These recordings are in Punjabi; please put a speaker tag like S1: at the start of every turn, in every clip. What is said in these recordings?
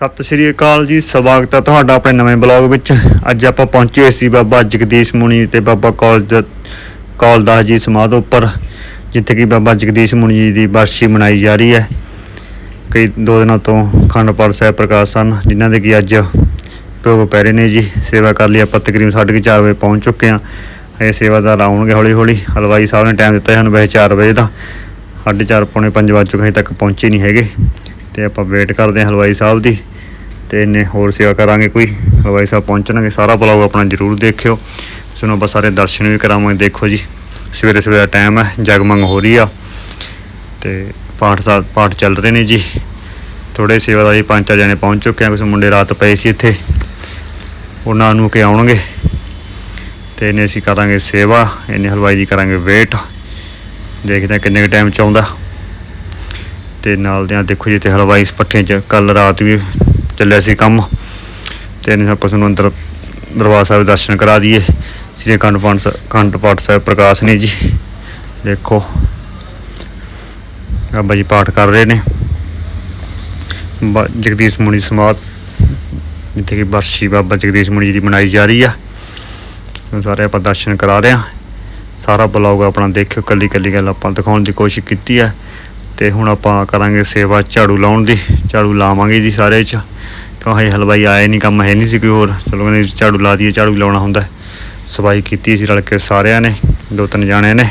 S1: ਸਤਿ ਸ਼੍ਰੀ ਅਕਾਲ ਜੀ, ਸਵਾਗਤ ਹੈ ਤੁਹਾਡਾ ਆਪਣੇ ਨਵੇਂ ਬਲੌਗ ਵਿੱਚ। ਅੱਜ ਆਪਾਂ ਪਹੁੰਚੇ ਹੋਏ ਸੀ ਬਾਬਾ ਜਗਦੀਸ਼ ਮੁਨੀ ਤੇ ਬਾਬਾ ਕੌਲਜ ਕੌਲਦਾਸ ਜੀ ਸਮਾਧ ਉੱਪਰ, ਜਿੱਥੇ ਕਿ ਬਾਬਾ ਜਗਦੀਸ਼ ਮੁਨੀ ਜੀ ਦੀ ਬਰਸ਼ੀ ਮਨਾਈ ਜਾ ਰਹੀ ਹੈ। ਕਈ ਦੋ ਦਿਨਾਂ ਤੋਂ ਅਖੰਡ ਪਾਠ ਸਾਹਿਬ ਪ੍ਰਕਾਸ਼ ਸਨ, ਜਿਨ੍ਹਾਂ ਦੇ ਕਿ ਅੱਜ ਭੋਗ ਪੈ ਰਹੇ ਨੇ ਜੀ। ਸੇਵਾ ਕਰ ਲਈ, ਆਪਾਂ ਤਕਰੀਬਨ 4:30 ਵਜੇ ਪਹੁੰਚ ਚੁੱਕੇ ਹਾਂ। ਇਹ ਸੇਵਾਦਾਰ ਆਉਣਗੇ ਹੌਲੀ ਹੌਲੀ ਹਲਵਾਈ ਸਾਹਿਬ ਨੇ ਟਾਈਮ ਦਿੱਤਾ ਸਾਨੂੰ, ਵੈਸੇ 4 ਵਜੇ ਦਾ 4:30 ਪੌਣੇ 5 ਵਜੇ ਚੁੱਕੇ ਹਜੇ ਤੱਕ ਪਹੁੰਚੇ ਨਹੀਂ ਹੈਗੇ। ਤੇ ਆਪਾਂ ਵੇਟ ਕਰਦੇ ਹਾਂ ਹਲਵਾਈ ਸਾਹਿਬ ਦੀ। ਤੇ ਇਹਨੇ ਹੋਰ ਸੇਵਾ ਕਰਾਂਗੇ ਕੋਈ। ਹਲਵਾਈ ਸਾਹਿਬ ਪਹੁੰਚਣਗੇ, ਸਾਰਾ ਬਲੌਗ ਆਪਣਾ ਜਰੂਰ ਦੇਖਿਓ। ਸੁਣੋ, ਬਸ ਸਾਰੇ ਦਰਸ਼ਨ ਵੀ ਕਰਾਵਾਂਗੇ, ਦੇਖੋ ਜੀ। ਸਵੇਰੇ ਸਵੇਰੇ ਦਾ ਟਾਈਮ ਹੈ ਜਗਮੰਗ ਹੋ ਰਹੀ ਆ। ਤੇ ਪਾਠ ਸਾਹਿਬ ਪਾਠ ਚੱਲ ਰਹੇ ਨੇ ਜੀ। ਥੋੜੇ ਸੇਵਾਦਾਰ ਜੀ ਪੰਜ ਚਾਰ ਜਣੇ ਪਹੁੰਚ ਚੁੱਕੇ ਆ ਕੁਝ ਮੁੰਡੇ ਰਾਤ ਪਏ ਸੀ ਇੱਥੇ। ਉਹਨਾਂ ਨੂੰ ਕਿ ਆਉਣਗੇ। ਤੇ ਇਹਨੇ ਅਸੀਂ ਕਰਾਂਗੇ ਸੇਵਾ ਇਹਨੇ ਹਲਵਾਈ ਦੀ ਕਰਾਂਗੇ ਵੇਟ। ਦੇਖਦੇ ਹਾਂ ਕਿੰਨੇ ਕੁ ਟਾਈਮ ਚ ਆਉਂਦਾ। ਤੇ ਨਾਲ ਦਿਆਂ ਦੇਖੋ ਜੀ ਤੇ ਹਲਵਾਈ ਇਸ ਪੱਠੇ 'ਚ ਕੱਲ ਰਾਤ ਵੀ ਚੱਲਿਆ ਸੀ ਕੰਮ। ਤੇ ਇਹਨੇ ਆਪਾਂ ਨੂੰ ਅੰਦਰ ਦਰਬਾਰ ਸਾਹਿਬ ਦਰਸ਼ਨ ਕਰਾ ਦਈਏ। ਸ੍ਰੀ ਅਖੰਡ ਪਾਠ ਸਾਹਿਬ ਅਖੰਡ ਪਾਠ ਸਾਹਿਬ ਪ੍ਰਕਾਸ਼ ਨੇ ਜੀ। ਦੇਖੋ, ਬਾਬਾ ਜੀ ਪਾਠ ਕਰ ਰਹੇ ਨੇ। ਬਾ- ਜਗਦੀਸ਼ ਮੁਨੀ ਸਮਾਧ, ਜਿੱਥੇ ਕਿ ਬਰਸ਼ੀ ਬਾਬਾ ਜਗਦੀਸ਼ ਮੁਨੀ ਜੀ ਦੀ ਮਨਾਈ ਜਾ ਰਹੀ ਆ। ਉਹ ਸਾਰੇ ਆਪਾਂ ਦਰਸ਼ਨ ਕਰਾ ਰਹੇ ਆ। ਸਾਰਾ ਬਲੌਗ ਆਪਣਾ ਦੇਖਿਓ ਕੱਲੀ ਕੱਲੀ ਗੱਲ ਆਪਾਂ ਦਿਖਾਉਣ ਦੀ ਕੋਸ਼ਿਸ਼ ਕੀਤੀ ਹੈ ਤੇ ਹੁਣ ਆਪਾਂ ਕਰਾਂਗੇ ਸੇਵਾ ਝਾੜੂ ਲਾਉਣ ਦੀ, ਝਾੜੂ ਲਾਵਾਂਗੇ ਜੀ ਸਾਰੇ ਚ। ਕਿਉਂ ਹਜੇ ਹਲਵਾਈ ਆਏ ਨਹੀਂ ਕੰਮ ਹੈ ਨਹੀਂ ਸੀ ਕੋਈ ਹੋਰ। ਚਲੋ ਕਹਿੰਦੇ ਝਾੜੂ ਲਾ ਦਈਏ, ਝਾੜੂ ਲਾਉਣਾ ਹੁੰਦਾ। ਸਫ਼ਾਈ ਕੀਤੀ ਸੀ ਰਲ ਕੇ ਸਾਰਿਆਂ ਨੇ, ਦੋ ਤਿੰਨ ਜਾਣਿਆਂ ਨੇ।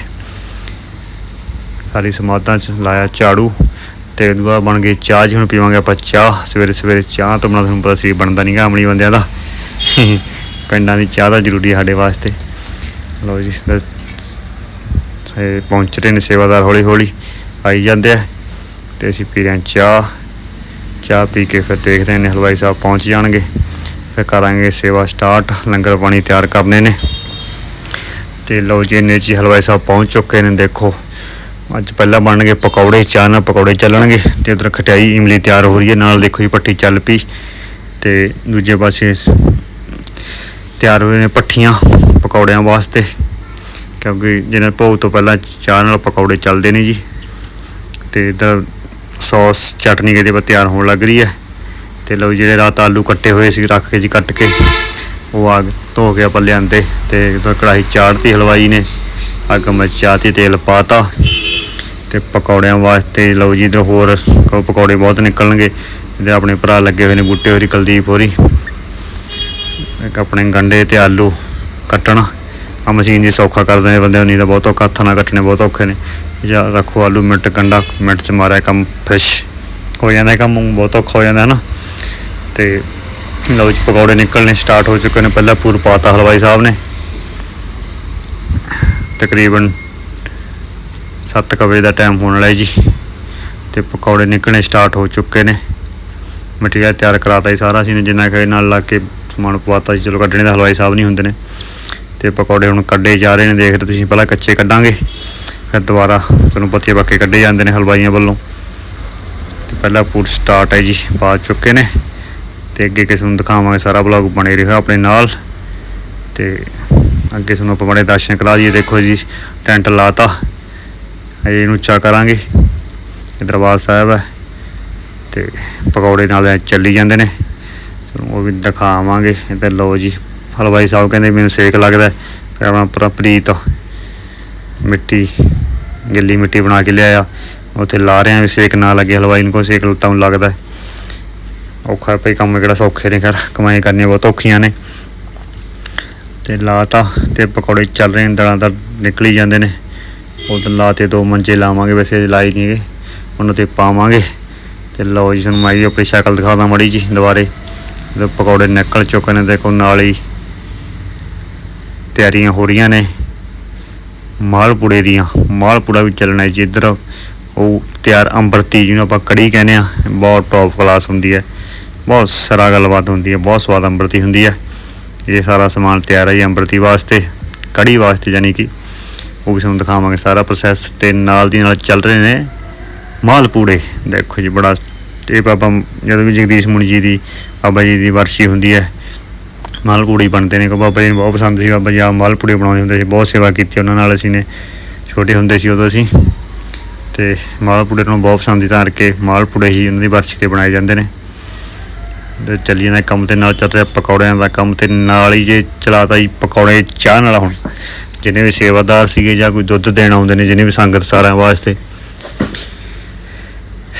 S1: ਸਾਰੀ ਸਮਾਧਾਂ ਚ ਲਾਇਆ ਝਾੜੂ। ਤੇ ਦੁਆ ਬਣ ਗਈ ਚਾਹ ਜੀ, ਹੁਣ ਪੀਵਾਂਗੇ ਆਪਾਂ ਚਾਹ। ਸਵੇਰੇ ਸਵੇਰੇ ਚਾਹ ਤੋਂ ਬਣਾ ਤੁਹਾਨੂੰ ਪਤਾ ਸੀ ਬਣਦਾ ਨਹੀਂਗਾ ਅਮਲੀ ਬੰਦਿਆਂ ਦਾ। ਪਿੰਡਾਂ ਦੀ ਚਾਹ ਤਾਂ ਜ਼ਰੂਰੀ ਹੈ ਸਾਡੇ ਵਾਸਤੇ। ਲਓ ਜੀ ਪਹੁੰਚ ਰਹੇ ਨੇ ਸੇਵਾਦਾਰ ਹੌਲੀ ਹੌਲੀ ਆਈ ਜਾਂਦੇ ਆ ਤੇ ਅਸੀਂ ਪੀ ਰਹੇ ਹਾਂ ਚਾਹ। ਚਾਹ ਪੀ ਕੇ ਫਿਰ ਦੇਖਦੇ ਨੇ ਹਲਵਾਈ ਸਾਹਿਬ ਪਹੁੰਚ ਜਾਣਗੇ। ਫਿਰ ਕਰਾਂਗੇ ਸੇਵਾ ਸਟਾਰਟ, ਲੰਗਰ ਪਾਣੀ ਤਿਆਰ ਕਰਨੇ ਨੇ। ਤੇ ਲਓ ਜੀ ਨੇ ਜੀ ਹਲਵਾਈ ਸਾਹਿਬ ਪਹੁੰਚ ਚੁੱਕੇ ਨੇ, ਦੇਖੋ। ਅੱਜ ਪਹਿਲਾਂ ਬਣਨਗੇ ਪਕੌੜੇ, ਚਾਹ ਨਾਲ ਪਕੌੜੇ ਚੱਲਣਗੇ ਤੇ ਉਧਰ ਖਟਾਈ ਇਮਲੀ ਤਿਆਰ ਹੋ ਰਹੀ ਹੈ, ਨਾਲ ਦੇਖੋ ਜੀ ਪੱਟੀ ਚੱਲ ਪਈ। ਤੇ ਦੂਜੇ ਪਾਸੇ ਤਿਆਰ ਹੋਏ ਨੇ ਪੱਠੀਆਂ ਪਕੌੜਿਆਂ ਵਾਸਤੇ, ਕਿਉਂਕਿ ਜਿਹਨਾਂ ਭੋਗ ਤੋਂ ਪਹਿਲਾਂ ਚਾਹ ਨਾਲ ਪਕੌੜੇ ਚੱਲਦੇ ਨੇ ਜੀ। ਤੇ ਇਧਰ ਸੌਸ, ਚਟਨੀ ਕਿਤੇ ਪਰ ਤਿਆਰ ਹੋਣ ਲੱਗ ਰਹੀ ਹੈ। ਤੇ ਲਓ ਜਿਹੜੇ ਰਾਤ ਆਲੂ ਕੱਟੇ ਹੋਏ ਸੀ, ਰੱਖ ਕੇ ਜੀ ਕੱਟ ਕੇ, ਉਹ ਆਗ ਧੋ ਕੇ ਆਪਾਂ ਲਿਆਂਦੇ। ਤੇ ਉਧਰ ਕੜਾਹੀ ਚਾੜਤੀ ਹਲਵਾਈ ਨੇ, ਅੱਗ ਮਚਾਤੀ, ਤੇਲ ਪਾਤਾ। ਤੇ ਪਕੌੜਿਆਂ ਵਾਸਤੇ ਲਓ ਜੀ, ਇਧਰ ਹੋਰ ਪਕੌੜੇ ਬਹੁਤ ਨਿਕਲਣਗੇ। ਇਹਦੇ ਆਪਣੇ ਭਰਾ ਲੱਗੇ ਹੋਏ ਨੇ, ਬੂਟੇ ਹੋਰੀ, ਕੁਲਦੀਪ ਹੋਰੀ। ਇੱਕ ਆਪਣੇ ਗੰਡੇ ਤੇ ਆਲੂ ਕੱਟਣਾ। ਆ ਮਸ਼ੀਨ ਦੀ ਸੌਖਾ ਕਰਦੇ ਦਿੰਦੇ ਬੰਦੇ ਨਹੀਂ ਤਾਂ ਬਹੁਤ ਔਖਾ, ਹੱਥਾਂ ਨਾਲ ਕੱਟਣੇ ਬਹੁਤ ਔਖੇ ਨੇ। ਜਾਂ ਰੱਖੋ ਆਲੂ ਮਿੰਟ ਗੰਡਾ ਮਿੰਟ ਚ ਮਾਰਿਆ ਕੰਮ ਫਰੈਸ਼ ਹੋ ਜਾਂਦਾ ਕੰਮ ਬਹੁਤ ਔਖਾ ਹੋ ਜਾਂਦਾ ਹੈ ਨਾ। ਤੇ ਲਓ ਜੀ, ਪਕੌੜੇ ਨਿਕਲਣੇ ਸਟਾਰਟ ਹੋ ਚੁੱਕੇ ਨੇ, ਪਹਿਲਾਂ ਪੂਰ ਪਾਤਾ ਹਲਵਾਈ ਸਾਹਿਬ ਨੇ। ਤਕਰੀਬਨ 7 ਵਜੇ ਦਾ ਟਾਈਮ ਹੋਣ ਵਾਲਾ ਜੀ, ਤੇ ਪਕੌੜੇ ਨਿਕਲਣੇ ਸਟਾਰਟ ਹੋ ਚੁੱਕੇ ਨੇ। ਮਟੀਰੀਅਲ ਤਿਆਰ ਕਰਾਤਾ ਜੀ ਸਾਰਾ, ਅਸੀਂ ਨੇ ਜਿੰਨਾ ਕਿ ਨਾਲ ਲਾ ਕੇ ਸਮਾਨ ਪਵਾਤਾ ਜੀ ਚਲੋ ਕੱਢਣੇ ਦਾ ਹਲਵਾਈ ਸਾਹਿਬ ਨਹੀਂ ਹੁੰਦੇ ਨੇ। ਤੇ ਪਕੌੜੇ ਹੁਣ ਕੱਢੇ ਜਾ ਰਹੇ ਨੇ, ਦੇਖ ਰਹੇ ਤੁਸੀਂ, ਪਹਿਲਾਂ ਕੱਚੇ ਕੱਢਾਂਗੇ। ਫਿਰ ਦੁਬਾਰਾ ਤੁਹਾਨੂੰ ਪਤੀ ਪੱਕੇ ਕੱਢੇ ਜਾਂਦੇ ਨੇ ਹਲਵਾਈਆਂ ਵੱਲੋਂ। ਤੇ ਪਹਿਲਾ ਪੂਰ ਸਟਾਰਟ ਹੈ ਜੀ ਪਾ ਚੁੱਕੇ ਨੇ। ਤੇ ਅੱਗੇ ਕਿਸ ਨੂੰ ਦਿਖਾਵਾਂਗੇ ਸਾਰਾ ਬਲੌਗ ਬਣੇ ਰਿਹਾ ਆਪਣੇ ਨਾਲ। ਤੇ ਅੱਗੇ ਤੁਹਾਨੂੰ ਆਪਾਂ ਬੜੇ ਦਰਸ਼ਨ ਕਰਾ ਦਈਏ। ਦੇਖੋ ਜੀ, ਟੈਂਟ ਲਾਤਾ। ਅਜੇ ਇਹਨੂੰ ਉੱਚਾ ਕਰਾਂਗੇ। ਇਹ ਦਰਬਾਰ ਸਾਹਿਬ ਹੈ। ਤੇ ਪਕੌੜੇ ਨਾਲ ਚੱਲੀ ਜਾਂਦੇ ਨੇ। ਤੁਹਾਨੂੰ ਉਹ ਵੀ ਦਿਖਾਵਾਂਗੇ। ਇੱਧਰ ਲਓ ਜੀ, ਹਲਵਾਈ ਸਾਹਿਬ ਕਹਿੰਦੇ ਮੈਨੂੰ ਸੇਕ ਲੱਗਦਾ ਹੈ। ਫਿਰ ਆਪਣਾ ਪ੍ਰੀਤ ਮਿੱਟੀ, ਗਿੱਲੀ ਮਿੱਟੀ ਬਣਾ ਕੇ ਲਿਆਇਆ। ਉੱਥੇ ਲਾ ਰਿਆਂ ਵੀ ਸੇਕ ਨਾ ਲੱਗੇ, ਹਲਵਾਈ ਨੂੰ ਕੋਈ ਸੇਕ ਲੱਤਾਂ ਲੱਗਦਾ ਔਖਾ ਪਈ ਕੰਮ ਕਿਹੜਾ ਸੌਖੇ ਨੇ ਕਰ ਕਮਾਈ ਕਰਨੀਆਂ ਬਹੁਤ ਔਖੀਆਂ ਨੇ। ਤੇ ਲਾਤਾ ਤੇ ਪਕੌੜੇ ਚੱਲ ਰਹੇ ਨੇ, ਦਲਾਂ ਦਾ ਨਿਕਲੀ ਜਾਂਦੇ ਨੇ। ਉਦੋਂ ਲਾਤੇ ਦੋ ਮੰਜੇ ਲਾਵਾਂਗੇ, ਵੈਸੇ ਲਾਈ ਨਹੀਂ ਗਏ ਉਹਨਾਂ ਤੇ ਪਾਵਾਂਗੇ। ਤੇ ਲਓ ਜੀ, ਤੁਹਾਨੂੰ ਮੈਂ ਵੀ ਆਪਣੀ ਸ਼ਕਲ ਦਿਖਾਉਂਦਾ ਮੜੀ ਜੀ ਦੁਬਾਰੇ। ਪਕੌੜੇ ਨਿਕਲ ਚੁੱਕੇ ਨੇ, ਦੇਖੋ ਨਾਲ ਹੀ ਤਿਆਰੀਆਂ ਹੋ ਰਹੀਆਂ ਨੇ। ਮਾਲਪੂੜੇ ਦੀਆਂ। ਮਾਲਪੂੜਾ ਵੀ ਚੱਲਣਾ ਜੀ ਇੱਧਰ। ਉਹ ਤਿਆਰ ਅੰਬਰਤੀ ਜਿਹਨੂੰ ਆਪਾਂ ਕੜੀ ਕਹਿੰਦੇ ਆ ਬਹੁਤ ਟੌਪ ਕਲਾਸ ਹੁੰਦੀ ਹੈ। ਬਹੁਤ ਸਾਰਾ ਗੱਲਬਾਤ ਹੁੰਦੀ ਹੈ। ਬਹੁਤ ਸਵਾਦ ਅੰਬਰਤੀ ਹੁੰਦੀ ਹੈ। ਇਹ ਸਾਰਾ ਸਮਾਨ ਤਿਆਰ ਹੈ ਜੀ ਅੰਬਰਤੀ ਵਾਸਤੇ। ਕੜੀ ਵਾਸਤੇ ਯਾਨੀ ਕਿ ਉਹ ਵੀ ਤੁਹਾਨੂੰ ਦਿਖਾਵਾਂਗੇ ਸਾਰਾ ਪ੍ਰੋਸੈਸ ਤੇ ਨਾਲ ਦੀ ਨਾਲ ਚੱਲ ਰਹੇ ਨੇ ਮਾਲਪੂੜੇ। ਦੇਖੋ ਜੀ ਬੜਾ ਇਹ ਬਾਬਾ ਜਦੋਂ ਵੀ ਜਗਦੀਸ਼ ਮੁਨੀ ਦੀ, ਬਾਬਾ ਜੀ ਦੀ ਵਰਸ਼ੀ ਹੁੰਦੀ ਹੈ। ਮਾਲਪੂੜੇ ਹੀ ਬਣਦੇ ਨੇ ਕੋ ਬਾਬਾ ਜੀ ਨੂੰ ਬਹੁਤ ਪਸੰਦ ਸੀ, ਬਾਬਾ ਜੀ ਆ ਮਾਲਪੂੜੇ ਬਣਾਉਂਦੇ ਹੁੰਦੇ ਸੀ, ਬਹੁਤ ਸੇਵਾ ਕੀਤੀ ਉਹਨਾਂ ਨਾਲ ਅਸੀਂ ਨੇ, ਛੋਟੇ ਹੁੰਦੇ ਸੀ ਉਦੋਂ ਅਸੀਂ, ਤੇ ਮਾਲਪੂੜੇ ਨੂੰ ਬਹੁਤ ਪਸੰਦ ਸੀ, ਤਾਂ ਕਰਕੇ ਮਾਲਪੂੜੇ ਹੀ ਉਹਨਾਂ ਦੀ ਵਰਸ਼ੀ ਤੇ ਬਣਾਏ ਜਾਂਦੇ ਨੇ। ਤੇ ਚੱਲੀ ਜਾਂਦਾ ਕੰਮ ਤੇ ਨਾਲ ਚੱਲ ਰਿਹਾ ਪਕੌੜਿਆਂ ਦਾ ਕੰਮ ਤੇ ਨਾਲ ਹੀ ਜੇ ਚਲਾਤਾ ਜੀ ਪਕੌੜੇ ਚਾਹ ਨਾਲ ਹੁਣ ਜਿਹਨੇ ਵੀ ਸੇਵਾਦਾਰ ਸੀਗੇ ਜਾਂ ਕੋਈ ਦੁੱਧ ਦੇਣ ਆਉਂਦੇ ਨੇ ਜਿਹਨੇ ਵੀ ਸੰਗਤ ਸਾਰਿਆਂ ਵਾਸਤੇ।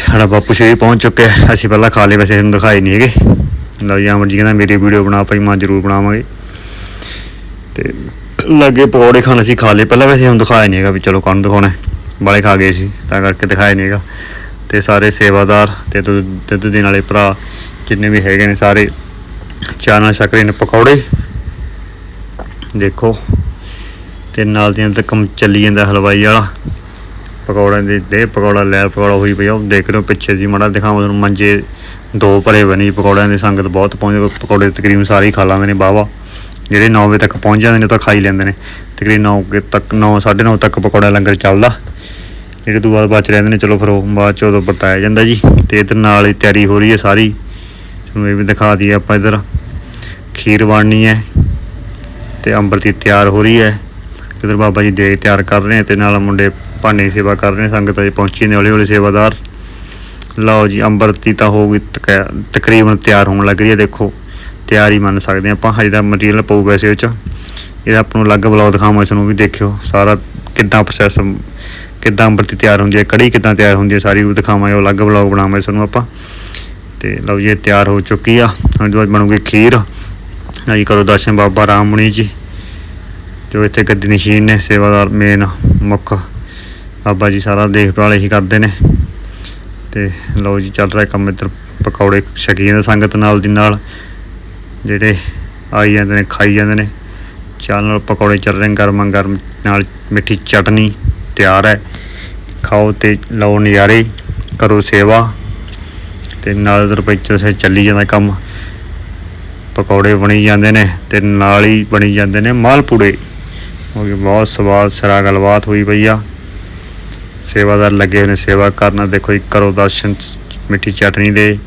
S1: ਸਾਡਾ ਬਾਪੂ ਸ਼੍ਰੀ ਪਹੁੰਚ ਚੁੱਕਿਆ, ਅਸੀਂ ਪਹਿਲਾਂ ਖਾ ਲਏ ਵੈਸੇ ਇਹਨੂੰ ਦਿਖਾਏ ਨਹੀਂ ਹੈਗੇ। ਲਓ ਜੀ ਅਮਰ ਜੀ ਕਹਿੰਦਾ ਮੇਰੀ ਵੀਡੀਓ ਬਣਾ ਭਾਈ, ਮੈਂ ਜ਼ਰੂਰ ਬਣਾਵਾਂਗੇ। ਤੇ ਲੱਗੇ ਪਕੌੜੇ ਖਾਣ ਅਸੀਂ ਖਾ ਲਏ। ਪਹਿਲਾਂ ਵੈਸੇ ਹੁਣ ਦਿਖਾਇਆ ਨਹੀਂ ਹੈਗਾ ਵੀ ਚਲੋ ਕੌਣ ਦਿਖਾਉਣਾ ਬਾਲੇ ਖਾ ਗਏ ਸੀ, ਤਾਂ ਕਰਕੇ ਦਿਖਾਇਆ ਨਹੀਂ ਹੈਗਾ। ਤੇ ਸਾਰੇ ਸੇਵਾਦਾਰ ਤੇ ਦੁੱਧ ਦੁੱਧ ਦੇਣ ਵਾਲੇ ਭਰਾ ਜਿੰਨੇ ਵੀ ਹੈਗੇ ਨੇ ਸਾਰੇ ਚਾਹ ਨਾਲ ਛਕ ਰਹੇ ਨੇ ਪਕੌੜੇ। ਦੇਖੋ, ਤੇ ਨਾਲ ਦੀਆਂ ਤੇ ਕੰਮ ਚੱਲੀ ਜਾਂਦਾ ਹਲਵਾਈ ਵਾਲਾ। ਪਕੌੜਿਆਂ ਦੇ ਦੇ ਪਕੌੜਾ, ਲੈ ਪਕੌੜਾ ਹੋਈ ਪਈ ਆ। ਉਹ ਦੇਖ ਰਹੇ ਹੋ ਪਿੱਛੇ ਜੀ ਮਾੜਾ ਦਿਖਾਵਾਂ ਤੁਹਾਨੂੰ, ਮੰਜੇ ਦੋ ਭਰੇ ਬਣੀ, ਪਕੌੜਿਆਂ ਦੀ ਸੰਗਤ ਬਹੁਤ ਪਹੁੰਚ ਪਕੌੜੇ ਤਕਰੀਬਨ ਸਾਰੇ ਹੀ ਖਾ ਲਾਂਦੇ ਨੇ ਬਾਵਾ ਜਿਹੜੇ 9 ਵਜੇ ਤੱਕ ਪਹੁੰਚ ਜਾਂਦੇ ਨੇ, ਉਹ ਤਾਂ ਖਾਈ ਲੈਂਦੇ ਨੇ। ਤਕਰੀਬਨ 9 ਵਜੇ ਤੱਕ 9 9:30 ਤੱਕ ਪਕੌੜਾ ਲੰਗਰ ਚੱਲਦਾ। ਜਿਹੜੇ ਤੋਂ ਬਾਅਦ ਬਚ ਰਹਿੰਦੇ ਨੇ, ਚਲੋ ਫਿਰ ਉਹ ਬਾਅਦ ਚ ਉਦੋਂ ਵਰਤਾਇਆ ਜਾਂਦਾ ਜੀ। ਤੇ ਇਧਰ ਨਾਲ ਹੀ ਤਿਆਰੀ ਹੋ ਰਹੀ ਹੈ ਸਾਰੀ। ਤੁਹਾਨੂੰ ਇਹ ਵੀ ਦਿਖਾ ਦਈਏ ਆਪਾਂ ਇਧਰ। ਖੀਰ ਬਣਨੀ ਹੈ ਤੇ ਅੰਬਰਤੀ ਤਿਆਰ ਹੋ ਰਹੀ ਹੈ। ਇਧਰ ਬਾਬਾ ਜੀ ਦੇ ਤਿਆਰ ਕਰ ਰਹੇ ਨੇ ਤੇ ਨਾਲ ਮੁੰਡੇ ਭਾਂਡੇ ਦੀ ਸੇਵਾ ਕਰ ਰਹੇ ਨੇ, ਸੰਗਤ ਅਜੇ ਪਹੁੰਚੀ ਨੇ ਹੌਲੀ ਹੌਲੀ ਸੇਵਾਦਾਰ। ਲਓ ਜੀ, ਅੰਬਰਤੀ ਤਾਂ ਹੋ ਗਈ ਤਕਰੀਬਨ ਤਿਆਰ ਹੋਣ ਲੱਗ ਰਹੀ ਹੈ, ਦੇਖੋ। ਤਿਆਰ ਹੀ ਮੰਨ ਸਕਦੇ ਹਾਂ ਆਪਾਂ, ਹਜੇ ਦਾ ਮਟੀਰੀਅਲ ਪਊਗਾ ਇਸ ਵਿੱਚ ਇਹਦਾ ਆਪਾਂ ਨੂੰ ਅਲੱਗ ਬਲੌਗ ਦਿਖਾਵਾਂ ਇਸ ਨੂੰ ਵੀ ਦੇਖਿਓ। ਸਾਰਾ ਕਿੱਦਾਂ ਪ੍ਰੋਸੈਸ ਕਿੱਦਾਂ ਅੰਬਰਤੀ ਤਿਆਰ ਹੁੰਦੀ ਹੈ, ਕੜੀ ਕਿੱਦਾਂ ਤਿਆਰ ਹੁੰਦੀ ਹੈ, ਸਾਰੀ ਉਹ ਦਿਖਾਵਾਂਗੇ, ਉਹ ਅਲੱਗ ਬਲੌਗ ਬਣਾਵਾਂਗੇ, ਇਸ ਨੂੰ ਆਪਾਂ। ਤੇ ਲਓ ਜੀ, ਇਹ ਤਿਆਰ ਹੋ ਚੁੱਕੀ ਆ। ਹੁਣ ਜੋ ਬਣੂਗੀ ਖੀਰ। ਆਈ ਕਰੋ ਦਰਸ਼ਨ ਬਾਬਾ ਰਾਮਮਣੀ ਜੀ, ਜੋ ਇੱਥੇ ਗੱਦੀ ਨਸ਼ੀਨ ਨੇ, ਸੇਵਾਦਾਰ ਮੇਨ ਮੁੱਖ। ਬਾਬਾ ਜੀ ਸਾਰਾ ਦੇਖਭਾਲ ਹੀ ਕਰਦੇ ਨੇ। ਤੇ ਲਓ ਜੀ, ਚੱਲ ਰਿਹਾ ਕੰਮ ਇੱਧਰ ਪਕੌੜੇ ਛਕੀ ਜਾਂਦੇ ਸੰਗਤ ਨਾਲ ਦੀ ਨਾਲ। ਜਿਹੜੇ ਆਈ ਜਾਂਦੇ ਨੇ, ਖਾਈ ਜਾਂਦੇ ਨੇ। ਚਾਹ ਨਾਲ ਪਕੌੜੇ ਚੱਲ ਰਹੇ ਨੇ, ਗਰਮਾ ਗਰਮ ਨਾਲ ਮਿੱਠੀ ਚਟਨੀ ਤਿਆਰ ਹੈ। ਖਾਓ ਤੇ ਲਓ ਨਜ਼ਾਰੇ, ਕਰੋ ਸੇਵਾ। ਤੇ ਨਾਲ ਉਧਰ ਪਿੱਛੇ ਚੱਲੀ ਜਾਂਦਾ ਕੰਮ। ਪਕੌੜੇ ਬਣੀ ਜਾਂਦੇ ਨੇ ਤੇ ਨਾਲ ਹੀ ਬਣੀ ਜਾਂਦੇ ਨੇ ਮਾਲਪੂੜੇ। ਹੋ ਗਏ ਬਹੁਤ ਸਵਾਦ ਸਰਾ ਗੱਲਬਾਤ ਹੋਈ ਪਈ ਆ। ਸੇਵਾਦਾਰ ਲੱਗੇ ਹੋਏ ਨੇ, ਸੇਵਾ ਕਰਨ ਦੇਖੋ ਜੀ ਕਰੋ ਦਰਸ਼ਨ, ਮਿੱਠੀ ਚਟਨੀ ਦੇ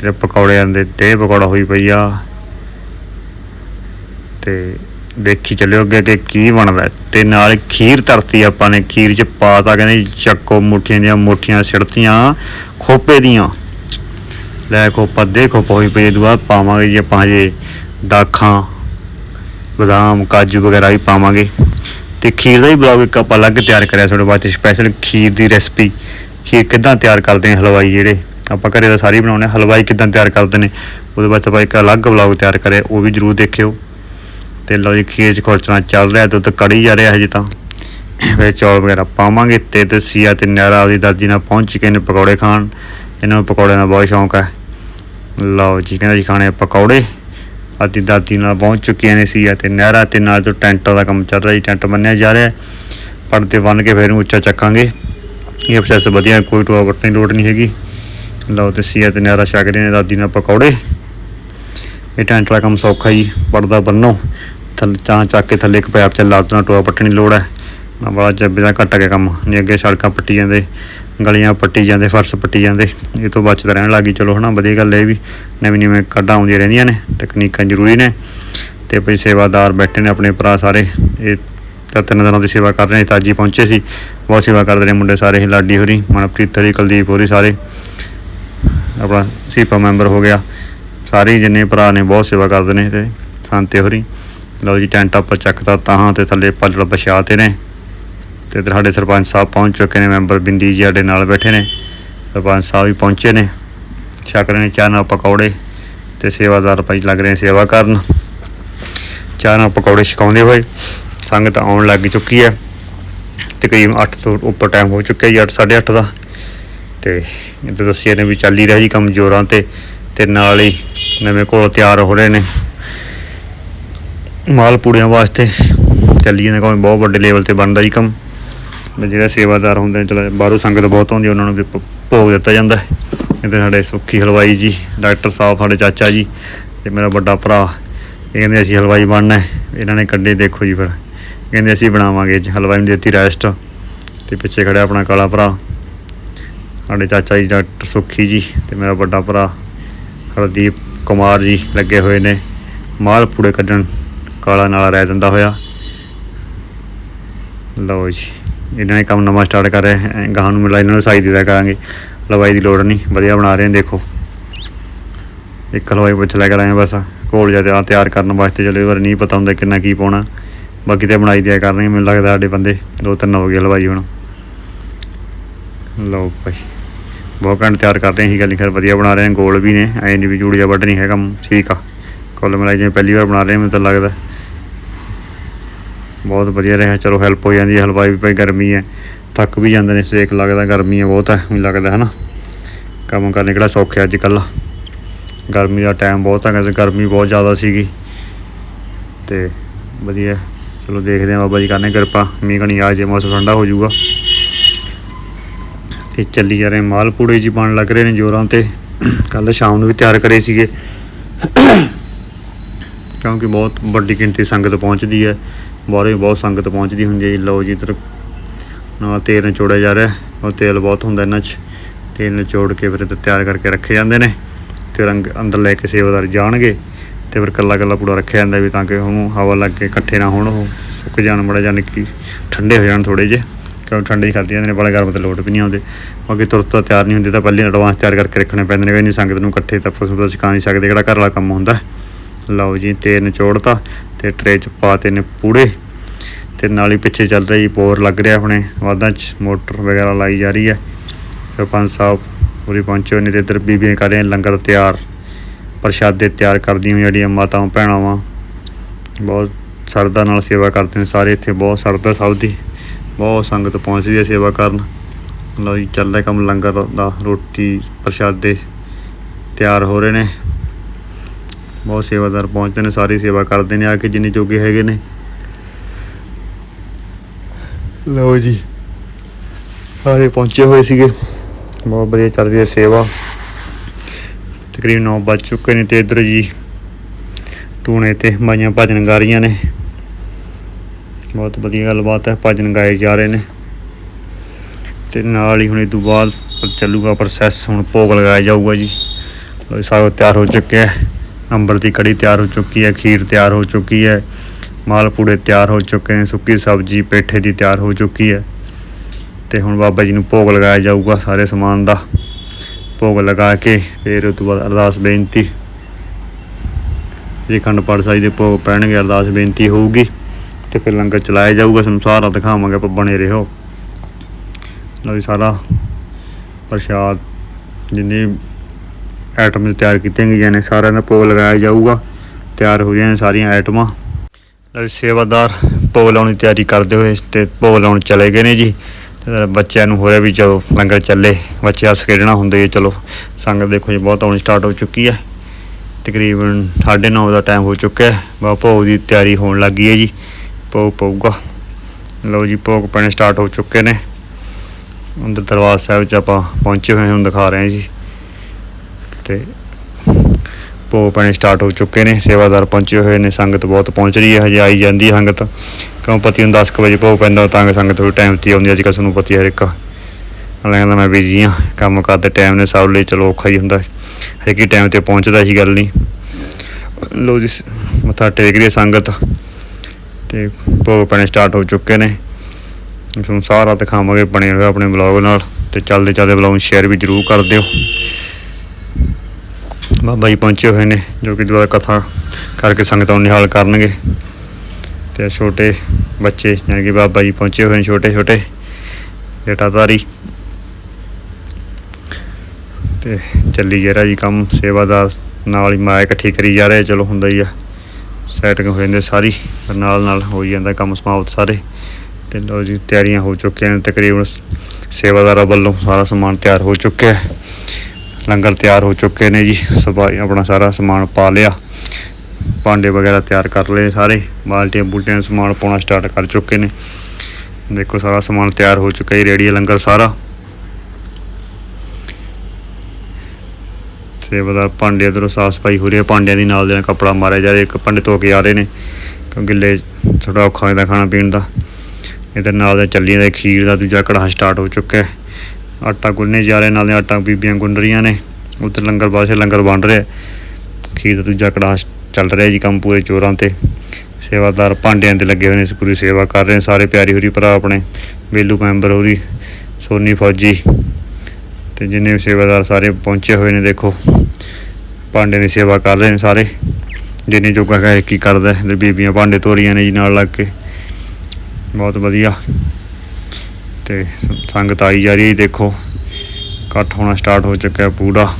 S1: ਤੇ ਪਕੌੜਿਆਂ ਦੇ, ਤੇ ਪਕੌੜਾ ਹੋਈ ਪਈ ਆ। ਤੇ ਦੇਖੀ ਚੱਲਿਓ ਅੱਗੇ ਕਿ ਕੀ ਬਣਦਾ। ਹੈ। ਤੇ ਨਾਲ ਖੀਰ ਧਰਤੀ ਆਪਾਂ ਨੇ, ਖੀਰ ਚ ਪਾਤਾ ਕਹਿੰਦੇ ਚੱਕੋ ਮੁੱਠੀਆਂ ਦੀਆਂ ਮੁੱਠੀਆਂ ਸਿੜਤੀਆਂ, ਖੋਪੇ ਦੀਆਂ। ਲੈ ਖੋਪਾ, ਦੇ ਖੋਪਾ ਹੋਈ ਪਈ ਦੁਆ ਪਾਵਾਂਗੇ ਜੀ ਆਪਾਂ ਹਜੇ ਦਾਖਾਂ, ਬਦਾਮ, ਕਾਜੂ ਵਗੈਰਾ ਵੀ ਪਾਵਾਂਗੇ। ਤੇ ਖੀਰ ਦਾ ਹੀ ਬਲੌਗ ਇੱਕ ਆਪਾਂ ਅਲੱਗ ਤਿਆਰ ਕਰਿਆ ਤੁਹਾਡੇ ਵਾਸਤੇ ਸਪੈਸ਼ਲ ਖੀਰ ਦੀ ਰੈਸਪੀ ਖੀਰ ਕਿੱਦਾਂ ਤਿਆਰ ਕਰਦੇ ਆ ਹਲਵਾਈ ਜਿਹੜੇ? ਆਪਾਂ ਘਰੇ ਦਾ ਸਾਰੀ ਬਣਾਉਂਦੇ ਹਾਂ। ਹਲਵਾਈ ਕਿੱਦਾਂ ਤਿਆਰ ਕਰਦੇ ਨੇ? ਉਹਦੇ ਵਾਸਤੇ ਆਪਾਂ ਇੱਕ ਅਲੱਗ ਬਲੌਗ ਤਿਆਰ ਕਰਿਆ, ਉਹ ਵੀ ਜਰੂਰ ਦੇਖਿਓ। ਤੇ ਲਓ ਜੀ, ਖੀਰ ਚ ਖੋਲਚਣਾ ਚੱਲ ਰਿਹਾ, ਦੁੱਧ ਕੜੀ ਜਾ ਰਿਹਾ ਹਜੇ ਤਾਂ। ਵਿੱਚ ਚੌਲ ਵਗੈਰਾ ਪਾਵਾਂਗੇ। ਤੇ ਦਸੀਆ ਤੇ ਨਿਆਰਾ ਉਹਦੀ ਦਾਦੀ ਨਾਲ ਪਹੁੰਚ ਕੇ ਨੇ ਪਕੌੜੇ ਖਾਣ। ਇਹਨਾਂ ਨੂੰ ਪਕੌੜਿਆਂ ਦਾ ਬਹੁਤ ਸ਼ੌਂਕ ਹੈ। ਲਓ ਜੀ, ਕਹਿੰਦਾ ਜੀ, ਖਾਣੇ ਪਕੌੜੇ। ਆਦੀ ਦਾਦੀ ਨਾਲ ਪਹੁੰਚ ਚੁੱਕੀਆਂ ਨੇ ਸੀ ਅਤੇ ਨਹਿਰਾ ਤੇ ਨਾਲ ਤੋਂ ਟੈਂਟਾਂ ਦਾ ਕੰਮ ਚੱਲ ਰਿਹਾ ਜੀ, ਟੈਂਟ ਬੰਨਿਆ ਜਾ ਰਿਹਾ। ਪਰਦੇ ਬੰਨ ਕੇ ਫਿਰ ਨੂੰ ਉੱਚਾ ਚੱਕਾਂਗੇ। ਇਹ ਪ੍ਰੋਸੈਸ ਵਧੀਆ, ਕੋਈ ਟੋਆ ਵੱਟਣ ਦੀ ਲੋੜ ਨਹੀਂ ਹੈਗੀ। ਲਓ ਤੇ ਸੀਆ ਤੇ ਨਹਿਰਾ ਛਕ ਰਹੇ ਨੇ ਦਾਦੀ ਨਾਲ ਪਕੌੜੇ। ਇਹ ਟੈਂਟ ਦਾ ਕੰਮ ਸੌਖਾ ਜੀ, ਪਰਦਾ ਬੰਨੋ। ਥੱਲੇ ਚਾਹ ਚੱਕ ਕੇ ਥੱਲੇ ਇੱਕ ਪੈਪ ਚ ਲਾ ਟੋਆ ਪੱਟਣ ਦੀ ਲੋੜ ਹੈ। ਨਾ ਬੜਾ ਜੱਬੇ ਦਾ ਘੱਟ ਗਿਆ ਕੰਮ, ਨਹੀਂ ਅੱਗੇ ਸੜਕਾਂ ਪੱਟੀ ਜਾਂਦੇ। ਗਲੀਆਂ ਪੱਟੀ ਜਾਂਦੇ, ਫਰਸ਼ ਪੱਟੀ ਜਾਂਦੇ, ਇਹ ਤੋਂ ਬਚਦਾ ਰਹਿਣ ਲੱਗੀ ਚਲੋ ਹਨਾ, ਵਧੀਆ ਗੱਲ ਇਹ ਵੀ। ਨਵੀਂ ਨਵੀਂ ਕਾਢਾਂ ਆਉਂਦੀਆਂ ਰਹਿੰਦੀਆਂ ਨੇ, ਤਕਨੀਕਾਂ ਜ਼ਰੂਰੀ ਨੇ। ਤੇ ਭਈ ਸੇਵਾਦਾਰ ਬੈਠੇ ਨੇ ਆਪਣੇ ਭਰਾ ਸਾਰੇ। ਇਹ ਤਾਂ ਤਿੰਨ ਦਿਨਾਂ ਦੀ ਸੇਵਾ ਕਰ ਰਹੇ ਨੇ, ਤਾਜੀ ਪਹੁੰਚੇ ਸੀ। ਬਹੁਤ ਸੇਵਾ ਕਰਦੇ ਨੇ ਮੁੰਡੇ ਸਾਰੇ ਹੀ ਲਾਡੀ ਹੋਰੀ, ਮਨਪ੍ਰੀਤ ਹੋਰੀ, ਕੁਲਦੀਪ ਹੋਰੀ ਸਾਰੇ। ਆਪਣਾ ਸੀਪਾ ਮੈਂਬਰ ਹੋ ਗਿਆ। ਸਾਰੇ ਜਿੰਨੇ ਭਰਾ ਨੇ, ਬਹੁਤ ਸੇਵਾ ਕਰਦੇ ਨੇ ਤੇ ਸੰਤੇ ਹੋਰੀ। ਲਓ ਜੀ, ਟੈਂਟ ਆਪਾਂ ਚੱਕਦਾ ਤਾਂ ਤੇ ਥੱਲੇ ਪੱਲੜ ਪਛਾਤੇ ਨੇ। ਤੇ ਇੱਧਰ ਸਾਡੇ ਸਰਪੰਚ ਸਾਹਿਬ ਪਹੁੰਚ ਚੁੱਕੇ ਨੇ, ਮੈਂਬਰ ਬਿੰਦੀ ਜੀ ਸਾਡੇ ਨਾਲ ਬੈਠੇ ਨੇ। ਸਰਪੰਚ ਸਾਹਿਬ ਵੀ ਪਹੁੰਚੇ ਨੇ। ਛਕ ਰਹੇ ਨੇ ਚਾਹ ਨਾਲ ਪਕੌੜੇ ਤੇ ਸੇਵਾਦਾਰ ਭਾਈ ਲੱਗ ਰਹੇ ਸੇਵਾ ਕਰਨ। ਚਾਹ ਨਾਲ ਪਕੌੜੇ ਛਕਾਉਂਦੇ ਹੋਏ ਸੰਗਤ ਆਉਣ ਲੱਗ ਚੁੱਕੀ ਹੈ। ਤਕਰੀਬਨ 8 ਤੋਂ ਉੱਪਰ ਟਾਈਮ ਹੋ ਚੁੱਕਿਆ ਜੀ 8 8:30 ਦਾ। ਤੇ ਇੱਧਰ ਦੱਸਿਆ ਨੇ ਵੀ ਚੱਲ ਹੀ ਰਿਹਾ ਜੀ ਕੰਮ ਜ਼ੋਰਾਂ ਤੇ ਤੇ ਨਾਲ ਹੀ ਨਵੇਂ ਕੋਲ ਤਿਆਰ ਹੋ ਰਹੇ ਨੇ। ਮਾਲ ਪੂੜਿਆਂ ਵਾਸਤੇ ਚੱਲੀ ਜਾਂਦੇ ਕੰਮ ਬਹੁਤ ਵੱਡੇ ਲੈਵਲ ਤੇ ਬਣਦਾ ਜੀ ਕੰਮ। ਤੇ ਜਿਹੜਾ ਸੇਵਾਦਾਰ ਹੁੰਦੇ ਨੇ, ਚਲੋ ਬਾਹਰੋਂ ਸੰਗਤ ਬਹੁਤ ਆਉਂਦੀ, ਉਹਨਾਂ ਨੂੰ ਵੀ ਭ- ਭੋਗ ਦਿੱਤਾ ਜਾਂਦਾ ਹੈ। ਇਹਦੇ ਸਾਡੇ ਸੁੱਖੀ ਹਲਵਾਈ ਜੀ, ਡਾਕਟਰ ਸਾਹਿਬ, ਸਾਡੇ ਚਾਚਾ ਜੀ ਤੇ ਮੇਰਾ ਵੱਡਾ ਭਰਾ, ਇਹ ਕਹਿੰਦੇ ਅਸੀਂ ਹਲਵਾਈ ਬਣਨਾ ਹੈ। ਇਹਨਾਂ ਨੇ ਕੱਢੇ, ਦੇਖੋ ਜੀ ਫਿਰ। ਕਹਿੰਦੇ ਅਸੀਂ ਬਣਾਵਾਂਗੇ ਜੀ ਹਲਵਾਈ ਨੂੰ ਦਿੱਤੀ ਰੈਸਟ ਤੇ ਪਿੱਛੇ ਖੜਿਆ ਆਪਣਾ ਕਾਲਾ ਭਰਾ। ਸਾਡੇ ਚਾਚਾ ਜੀ, ਡਾਕਟਰ ਸੁੱਖੀ ਜੀ ਤੇ ਮੇਰਾ ਵੱਡਾ ਭਰਾ, ਹਰਦੀਪ ਕੁਮਾਰ ਜੀ ਲੱਗੇ ਹੋਏ ਨੇ। ਮਾਲ ਪੂੜੇ ਕੱਢਣ, ਕਾਲਾ ਨਾਲ ਰਹਿ ਦਿੰਦਾ ਹੋਇਆ। ਲਓ ਜੀ। ਇਹਨਾਂ ਨੇ ਕੰਮ ਨਵਾਂ ਸਟਾਰਟ ਕਰ ਰਿਹਾ ਗਾਹਾਂ ਨੂੰ ਮਿਲਾ, ਇਹਨਾਂ ਨੂੰ ਸਾਈ ਦੇ ਦਿਆ ਕਰਾਂਗੇ। ਲਵਾਈ ਦੀ ਲੋੜ ਨਹੀਂ, ਵਧੀਆ ਬਣਾ ਰਹੇ ਨੇ, ਦੇਖੋ। ਇੱਕ ਹਲਵਾਈ ਪੁੱਛ ਲਿਆ ਕਰਾਂਗੇ ਬਸ, ਘੋਲ ਜਿਹਾ ਤਿਆਰ ਕਰਨ ਵਾਸਤੇ ਚਲੋ ਇਹ ਵਾਰ ਨਹੀਂ ਪਤਾ ਹੁੰਦਾ ਕਿੰਨਾ ਕੀ ਪਾਉਣਾ। ਬਾਕੀ ਤੇ ਬਣਾਈ ਦਿਆ ਕਰਨਗੇ, ਮੈਨੂੰ ਲੱਗਦਾ ਸਾਡੇ ਬੰਦੇ ਦੋ ਤਿੰਨ ਹੋ ਗਏ ਹਲਵਾਈ ਹੁਣ। ਲਓ ਭਾਈ, ਬਹੁਤ ਘੰਟ ਤਿਆਰ ਕਰ ਰਹੇ ਸੀ ਗੱਲ ਨਹੀਂ, ਖੈਰ ਵਧੀਆ ਬਣਾ ਰਹੇ ਨੇ ਗੋਲ ਵੀ ਨੇ, ਐ ਨਹੀਂ ਵੀ ਜੂੜੀਆ ਵੱਢ ਨਹੀਂ ਹੈਗਾ, ਠੀਕ ਆ। ਕੁੱਲ ਮਿਲਾਈ ਜਿਵੇਂ ਪਹਿਲੀ ਵਾਰ ਬਣਾ ਰਹੇ ਮੈਨੂੰ ਤਾਂ ਲੱਗਦਾ। ਬਹੁਤ ਵਧੀਆ ਰਿਹਾ, ਚਲੋ ਹੈਲਪ ਹੋ ਜਾਂਦੀ ਹੈ, ਹਲਵਾਈ ਵੀ ਭਾਈ ਗਰਮੀ ਹੈ, ਥੱਕ ਵੀ ਜਾਂਦੇ ਨੇ ਸੇਕ ਲੱਗਦਾ ਗਰਮੀ ਹੈ, ਬਹੁਤ ਹੈ ਲੱਗਦਾ ਹੈ ਨਾ ਕੰਮ ਕਰਨੇ ਕਿਹੜਾ ਸੌਖਾ ਅੱਜ ਕੱਲ੍ਹ ਗਰਮੀ ਦਾ ਟਾਈਮ ਬਹੁਤ ਹੈ ਕਹਿੰਦੇ ਗਰਮੀ ਬਹੁਤ ਜ਼ਿਆਦਾ ਸੀਗੀ। ਤੇ ਵਧੀਆ, ਚਲੋ ਦੇਖਦੇ ਹਾਂ ਬਾਬਾ ਜੀ ਕਰਨੇ ਕਿਰਪਾ, ਮੀਂਹ ਕਣੀ ਆ ਜੇ, ਮੌਸਮ ਠੰਡਾ ਹੋ ਜਾਊਗਾ। ਤੇ ਚੱਲੀ ਜਾ ਰਹੇ ਮਾਲ ਪੂੜੇ ਜੀ ਬਣ ਲੱਗ ਰਹੇ ਨੇ ਜੋਰਾਂ ਤੇ। ਕੱਲ ਸ਼ਾਮ ਨੂੰ ਵੀ ਤਿਆਰ ਕਰੇ ਸੀਗੇ। ਕਿਉਂਕਿ ਬਹੁਤ ਵੱਡੀ ਗਿਣਤੀ ਸੰਗਤ ਪਹੁੰਚਦੀ ਹੈ। ਬਾਹਰੋਂ ਵੀ ਬਹੁਤ ਸੰਗਤ ਪਹੁੰਚਦੀ ਹੁੰਦੀ ਹੈ ਜੀ। ਲਓ ਜੀ ਇੱਧਰ ਨਾਲ ਤੇਲ ਨਿਚੋੜਿਆ ਜਾ ਰਿਹਾ ਉਹ ਤੇਲ ਬਹੁਤ ਹੁੰਦਾ ਇਹਨਾਂ 'ਚ। ਤੇਲ ਨਿਚੋੜ ਕੇ ਫਿਰ ਤਿਆਰ ਕਰਕੇ ਰੱਖੇ ਜਾਂਦੇ ਨੇ। ਤੇ ਰੰਗ ਅੰਦਰ ਲੈ ਕੇ ਸੇਵਾਦਾਰ ਜਾਣਗੇ। ਤੇ ਫਿਰ ਕੱਲਾ ਕੱਲਾ ਪੂੜਾ ਰੱਖਿਆ ਜਾਂਦਾ ਵੀ ਤਾਂ ਕਿ ਉਹਨੂੰ ਹਵਾ ਲੱਗ ਕੇ ਇਕੱਠੇ ਨਾ ਹੋਣ, ਉਹ ਸੁੱਕ ਜਾਣ ਬੜਾ ਜਾਣ ਕਿ ਠੰਡੇ ਹੋ ਜਾਣ ਥੋੜੇ ਜਿਹੇ। ਕਿਉਂ ਠੰਡੇ ਹੀ ਖਾਦੇ ਜਾਂਦੇ ਨੇ ਬੜਾ ਗਰਮ ਤੇ ਲੋਟ ਵੀ ਨਹੀਂ ਆਉਂਦੇ। ਬਾਕੀ ਤੁਰਤ ਤਾਂ ਤਿਆਰ ਨਹੀਂ ਹੁੰਦੇ ਤਾਂ ਪਹਿਲੇ ਐਡਵਾਂਸ ਤਿਆਰ ਕਰਕੇ ਰੱਖਣੇ ਪੈਂਦੇ ਨੇ। ਕੋਈ ਨਹੀਂ, ਸੰਗਤ ਨੂੰ ਇਕੱਠੇ ਤਾਂ ਫਸਲ ਤਾਂ ਸਿਖਾ ਨਹੀਂ ਸਕਦੇ ਕਿਹੜਾ ਘਰ ਵਾਲਾ ਕੰਮ ਹੁੰਦਾ। ਲਓ ਜੀ, ਤੇਲ ਨਿਚੋੜਤਾ। ਤੇ ਟਰੇ ਚ ਪਾਤੇ ਨੇ ਪੂੜੇ ਤੇ ਨਾਲ ਹੀ ਪਿੱਛੇ ਚੱਲ ਰਹੀ ਬੋਰ ਲੱਗ ਰਿਹਾ ਹੁਣੇ ਵਾਦਾਂ ਚ ਮੋਟਰ ਵਗੈਰਾ ਲਾਈ ਜਾ ਰਹੀ ਹੈ। ਸਰਪੰਚ ਸਾਹਿਬ ਪੂਰੀ ਪਹੁੰਚੇ ਹੋਏ ਨੇ ਤੇ ਇੱਧਰ ਬੀਬੀਆਂ ਕਰ ਰਹੀਆਂ ਲੰਗਰ ਤਿਆਰ, ਪ੍ਰਸ਼ਾਦੇ ਤਿਆਰ ਕਰਦੀਆਂ ਹੋਈਆਂ ਜਿਹੜੀਆਂ ਮਾਤਾਵਾਂ ਭੈਣਾਂ ਵਾਂ ਬਹੁਤ ਸਰਦਾ ਨਾਲ ਸੇਵਾ ਕਰਦੇ ਨੇ ਸਾਰੇ ਇੱਥੇ, ਬਹੁਤ ਸਰਦਾ ਸਭ ਦੀ, ਬਹੁਤ ਸੰਗਤ ਪਹੁੰਚਦੀ ਹੈ ਸੇਵਾ ਕਰਨ। ਲਓ ਜੀ, ਚੱਲ ਰਿਹਾ ਕੰਮ ਲੰਗਰ ਦਾ ਰੋਟੀ, ਪ੍ਰਸ਼ਾਦੇ ਤਿਆਰ ਹੋ ਰਹੇ ਨੇ। ਬਹੁਤ ਸੇਵਾਦਾਰ ਪਹੁੰਚਦੇ ਨੇ, ਸਾਰੀ ਸੇਵਾ ਕਰਦੇ ਨੇ, ਆ ਕੇ ਜਿੰਨੇ ਜੋਗੇ ਹੈਗੇ ਨੇ। ਲਓ ਜੀ, ਸਾਰੇ ਪਹੁੰਚੇ ਹੋਏ ਸੀਗੇ। ਬਹੁਤ ਵਧੀਆ ਚੱਲ ਰਹੀ ਹੈ ਸੇਵਾ। ਤਕਰੀਬਨ 9 ਵੱਜ ਚੁੱਕੇ ਨੇ ਤੇ ਇੱਧਰ ਜੀ ਟੂਣੇ ਤੇ ਮਾਈਆਂ ਭਜਨ ਗਾ ਰਹੀਆਂ ਨੇ। ਬਹੁਤ ਵਧੀਆ ਗੱਲਬਾਤ ਹੈ, ਭਜਨ ਗਾਏ ਜਾ ਰਹੇ ਨੇ। ਤੇ ਨਾਲ ਹੀ ਹੁਣ ਇਹ ਤੋਂ ਬਾਅਦ ਚੱਲੂਗਾ ਪ੍ਰੋਸੈਸ ਹੁਣ ਭੋਗ ਲਗਾਇਆ ਜਾਊਗਾ ਜੀ। ਲਓ ਸਾਰਾ ਤਿਆਰ ਹੋ ਚੁੱਕਿਆ ਹੈ। ਅੰਬਰ ਦੀ ਕੜੀ ਤਿਆਰ ਹੋ ਚੁੱਕੀ ਹੈ, ਖੀਰ ਤਿਆਰ ਹੋ ਚੁੱਕੀ ਹੈ ਮਾਲਪੂੜੇ ਤਿਆਰ ਹੋ ਚੁੱਕੇ ਨੇ, ਸੁੱਕੀ ਸਬਜ਼ੀ ਪੇਠੇ ਦੀ ਤਿਆਰ ਹੋ ਚੁੱਕੀ ਹੈ। ਤੇ ਹੁਣ ਬਾਬਾ ਜੀ ਨੂੰ ਭੋਗ ਲਗਾਇਆ ਜਾਊਗਾ ਸਾਰੇ ਸਮਾਨ ਦਾ। ਭੋਗ ਲਗਾ ਕੇ ਫਿਰ ਉਸ ਤੋਂ ਬਾਅਦ ਅਰਦਾਸ ਬੇਨਤੀ। ਜੇ ਖੰਡ ਪਾਠ ਸਾਹਿਬ ਦੇ ਭੋਗ ਪੈਣਗੇ, ਅਰਦਾਸ ਬੇਨਤੀ ਹੋਊਗੀ। ਤੇ ਫਿਰ ਲੰਗਰ ਚਲਾਇਆ ਜਾਊਗਾ, ਤੁਹਾਨੂੰ ਦਿਖਾਵਾਂਗੇ ਆਪਾਂ ਬਣੇ ਰਹੋ। ਲਓ ਜੀ ਸਾਰਾ ਪ੍ਰਸ਼ਾਦ, ਜਿੰਨੇ ਆਈਟਮ ਤਿਆਰ ਕੀਤੀਆਂ ਗਈਆਂ ਨੇ, ਸਾਰਿਆਂ ਦਾ ਭੋਗ ਲਗਾਇਆ ਜਾਊਗਾ। ਤਿਆਰ ਹੋ ਗਈਆਂ ਨੇ ਸਾਰੀਆਂ ਆਈਟਮਾਂ ਲਓ ਸੇਵਾਦਾਰ ਭੋਗ ਲਾਉਣ ਦੀ ਤਿਆਰੀ ਕਰਦੇ ਹੋਏ ਤੇ ਭੋਗ ਲਾਉਣ ਚਲੇ ਗਏ ਨੇ ਜੀ। ਤੇ ਬੱਚਿਆਂ ਨੂੰ ਹੋ ਰਿਹਾ ਵੀ ਚਲੋ ਲੰਗਰ ਚੱਲੇ, ਬੱਚੇ ਹੱਸ ਖੇਡਣਾ ਹੁੰਦੇ ਚਲੋ ਸੰਗਤ ਦੇਖੋ ਜੀ, ਬਹੁਤ ਆਉਣੀ ਸਟਾਰਟ ਹੋ ਚੁੱਕੀ ਹੈ। ਤਕਰੀਬਨ 9:30 ਦਾ ਟਾਈਮ ਹੋ ਚੁੱਕਿਆ ਹੈ। ਬਾ ਭੋਗ ਦੀ ਤਿਆਰੀ ਹੋਣ ਲੱਗੀ ਹੈ ਜੀ। ਭੋਗ ਪਊਗਾ। ਲਓ ਜੀ, ਭੋਗ ਪੈਣੇ ਸਟਾਰਟ ਹੋ ਚੁੱਕੇ ਨੇ। ਅੰਦਰ ਦਰਬਾਰ ਸਾਹਿਬ 'ਚ ਆਪਾਂ ਪਹੁੰਚੇ ਹੋਏ ਹਾਂ ਹੁਣ ਦਿਖਾ ਰਹੇ ਹਾਂ ਜੀ। ਤੇ ਭੋਗ ਪੈਣੇ ਸਟਾਰਟ ਹੋ ਚੁੱਕੇ ਨੇ, ਸੇਵਾਦਾਰ ਪਹੁੰਚੇ ਹੋਏ ਨੇ, ਸੰਗਤ ਬਹੁਤ ਪਹੁੰਚ ਰਹੀ ਹੈ, ਹਜੇ ਆਈ ਜਾਂਦੀ ਹੈ ਸੰਗਤ। ਕਿਉਂ ਪਤੀ ਨੂੰ 10 ਕੁ ਵਜੇ ਭੋਗ ਪੈਂਦਾ ਤਾਂ ਸੰਗਤ ਥੋੜੀ ਟਾਈਮ ਤੇ ਆਉਂਦੀ ਅੱਜ ਕੱਲ੍ਹ ਤੁਹਾਨੂੰ ਪਤੀ ਹਰ ਇੱਕ ਅਗਲਾ ਕਹਿੰਦਾ ਮੈਂ ਬਿਜ਼ੀ ਹਾਂ, ਕੰਮ ਕਰਦੇ ਟਾਈਮ ਨੇ, ਸਭ ਲਈ ਚਲੋ ਔਖਾ ਹੀ ਹੁੰਦਾ। ਹਰ ਇੱਕ ਹੀ ਟਾਈਮ ਤੇ ਪਹੁੰਚਦਾ ਸੀ ਗੱਲ ਨਹੀਂ। ਲੋ ਜੀ, ਮੱਥਾ ਟੇਕ ਰਹੀ ਸੰਗਤ ਤੇ ਭੋਗ ਪੈਣੇ ਸਟਾਰਟ ਹੋ ਚੁੱਕੇ ਨੇ। ਤੁਹਾਨੂੰ ਸਾਰਾ ਦਿਖਾਵਾਂਗੇ, ਬਣੇ ਹੋਏ ਆਪਣੇ ਬਲੌਗ ਨਾਲ ਤੇ ਚੱਲਦੇ ਚੱਲਦੇ ਬਲੌਗ ਨੂੰ ਸ਼ੇਅਰ ਵੀ ਜ਼ਰੂਰ ਕਰ ਦਿਓ। ਬਾਬਾ ਜੀ ਪਹੁੰਚੇ ਹੋਏ ਨੇ, ਜੋ ਕਿ ਦੁਆਰਾ ਕਥਾ ਕਰਕੇ ਸੰਗਤਾਂ ਨੂੰ ਨਿਹਾਲ ਕਰਨਗੇ। ਤੇ ਛੋਟੇ ਬੱਚੇ ਯਾਨੀ ਕਿ ਬਾਬਾ ਜੀ ਪਹੁੰਚੇ ਹੋਏ ਨੇ, ਛੋਟੇ ਛੋਟੇ ਜਟਾਧਾਰੀ ਤੇ ਚੱਲੀ ਜਾ ਰਿਹਾ ਜੀ ਕੰਮ, ਸੇਵਾਦਾਰ ਨਾਲ ਹੀ ਮਾਇਆ ਇਕੱਠੀ ਕਰੀ ਜਾ ਰਹੇ, ਚਲੋ ਹੁੰਦਾ ਹੀ ਆ। ਸੈਟਿੰਗ ਹੋ ਜਾਂਦੇ ਸਾਰੀ ਨਾਲ ਨਾਲ ਹੋ ਹੀ ਜਾਂਦਾ ਕੰਮ ਸਮਾਪਤ ਸਾਰੇ। ਤੇ ਲੋ ਜੀ, ਤਿਆਰੀਆਂ ਹੋ ਚੁੱਕੀਆਂ ਨੇ, ਤਕਰੀਬਨ ਸੇਵਾਦਾਰਾਂ ਵੱਲੋਂ ਸਾਰਾ ਸਮਾਨ ਤਿਆਰ ਹੋ ਚੁੱਕਿਆ ਹੈ। ਲੰਗਰ ਤਿਆਰ ਹੋ ਚੁੱਕੇ ਨੇ ਜੀ। ਸਫ਼ਾਈ ਆਪਣਾ ਸਾਰਾ ਸਮਾਨ ਪਾ ਲਿਆ। ਭਾਂਡੇ ਵਗੈਰਾ ਤਿਆਰ ਕਰ ਲਏ ਸਾਰੇ। ਬਾਲਟੀਆਂ ਬੂਟੀਆਂ ਸਮਾਨ ਪਾਉਣਾ ਸਟਾਰਟ ਕਰ ਚੁੱਕੇ ਨੇ। ਦੇਖੋ ਸਾਰਾ ਸਮਾਨ ਤਿਆਰ ਹੋ ਚੁੱਕਾ ਹੈ ਰੈਡੀ ਹੈ ਲੰਗਰ ਸਾਰਾ। ਸੇਵਾਦਾਰ ਭਾਂਡੇ ਇਧਰੋਂ ਸਾਫ਼ ਸਫ਼ਾਈ ਹੋ ਰਹੀ ਹੈ। ਭਾਂਡਿਆਂ ਦੀ ਨਾਲ ਦੇ ਨਾਲ ਕੱਪੜਾ ਮਾਰਿਆ ਜਾ ਰਿਹਾ। ਇੱਕ ਭਾਂਡੇ ਧੋ ਕੇ ਆ ਰਹੇ ਨੇ। ਕਿਉਂਕਿ ਗਿੱਲੇ ਥੋੜਾ ਔਖਾ ਹੋ ਜਾਂਦਾ ਖਾਣਾ ਪੀਣ ਦਾ। ਇਹਦੇ ਨਾਲ ਦਾ ਚੱਲੀ ਦਾ ਖੀਰ ਦਾ ਦੂਜਾ ਕੜਾਹ ਸਟਾਰਟ ਹੋ ਚੁੱਕਾ ਹੈ। ਆਟਾ ਗੁੰਨੇ ਜਾ ਰਹੇ, ਨਾਲ ਦੇ ਆਟਾ ਬੀਬੀਆਂ ਗੁੰਨ ਰਹੀਆਂ ਨੇ। ਉੱਧਰ ਲੰਗਰ ਪਾਸੇ ਲੰਗਰ ਵੰਡ ਰਿਹਾ। ਖੀਰ ਦਾ ਦੂਜਾ ਕੜਾਹ ਚੱਲ ਰਿਹਾ ਜੀ ਕੰਮ ਪੂਰੇ ਚੋਰਾਂ ਤੇ। ਸੇਵਾਦਾਰ ਭਾਂਡਿਆਂ ਤੇ ਲੱਗੇ ਹੋਏ ਨੇ ਪੂਰੀ ਸੇਵਾ ਕਰ ਰਹੇ ਨੇ। ਸਾਰੇ ਪਿਆਰੀ ਹੋਰੀ ਭਰਾ ਆਪਣੇ ਬੇਲੂ ਮੈਂਬਰ ਹੋਰੀ, ਸੋਨੀ ਫੌਜੀ ਤੇ ਜਿੰਨੇ ਵੀ ਸੇਵਾਦਾਰ ਸਾਰੇ ਪਹੁੰਚੇ ਹੋਏ ਨੇ, ਦੇਖੋ। ਭਾਂਡੇ ਦੀ ਸੇਵਾ ਕਰ ਰਹੇ ਨੇ ਸਾਰੇ। ਜਿੰਨੇ ਜੋਗਾ ਹੈ ਕੀ ਕਰਦਾ ਹੈ। ਤੇ ਬੀਬੀਆਂ ਭਾਂਡੇ ਧੋ ਰਹੀਆਂ ਨੇ ਜੀ ਨਾਲ ਲੱਗ ਕੇ। ਬਹੁਤ ਵਧੀਆ। ਤੇ ਸੰਗਤ ਆਈ ਜਾ ਰਹੀ ਹੈ, ਦੇਖੋ। ਇਕੱਠ ਹੋਣਾ ਸਟਾਰਟ ਹੋ ਚੁੱਕਿਆ ਪੂਰਾ।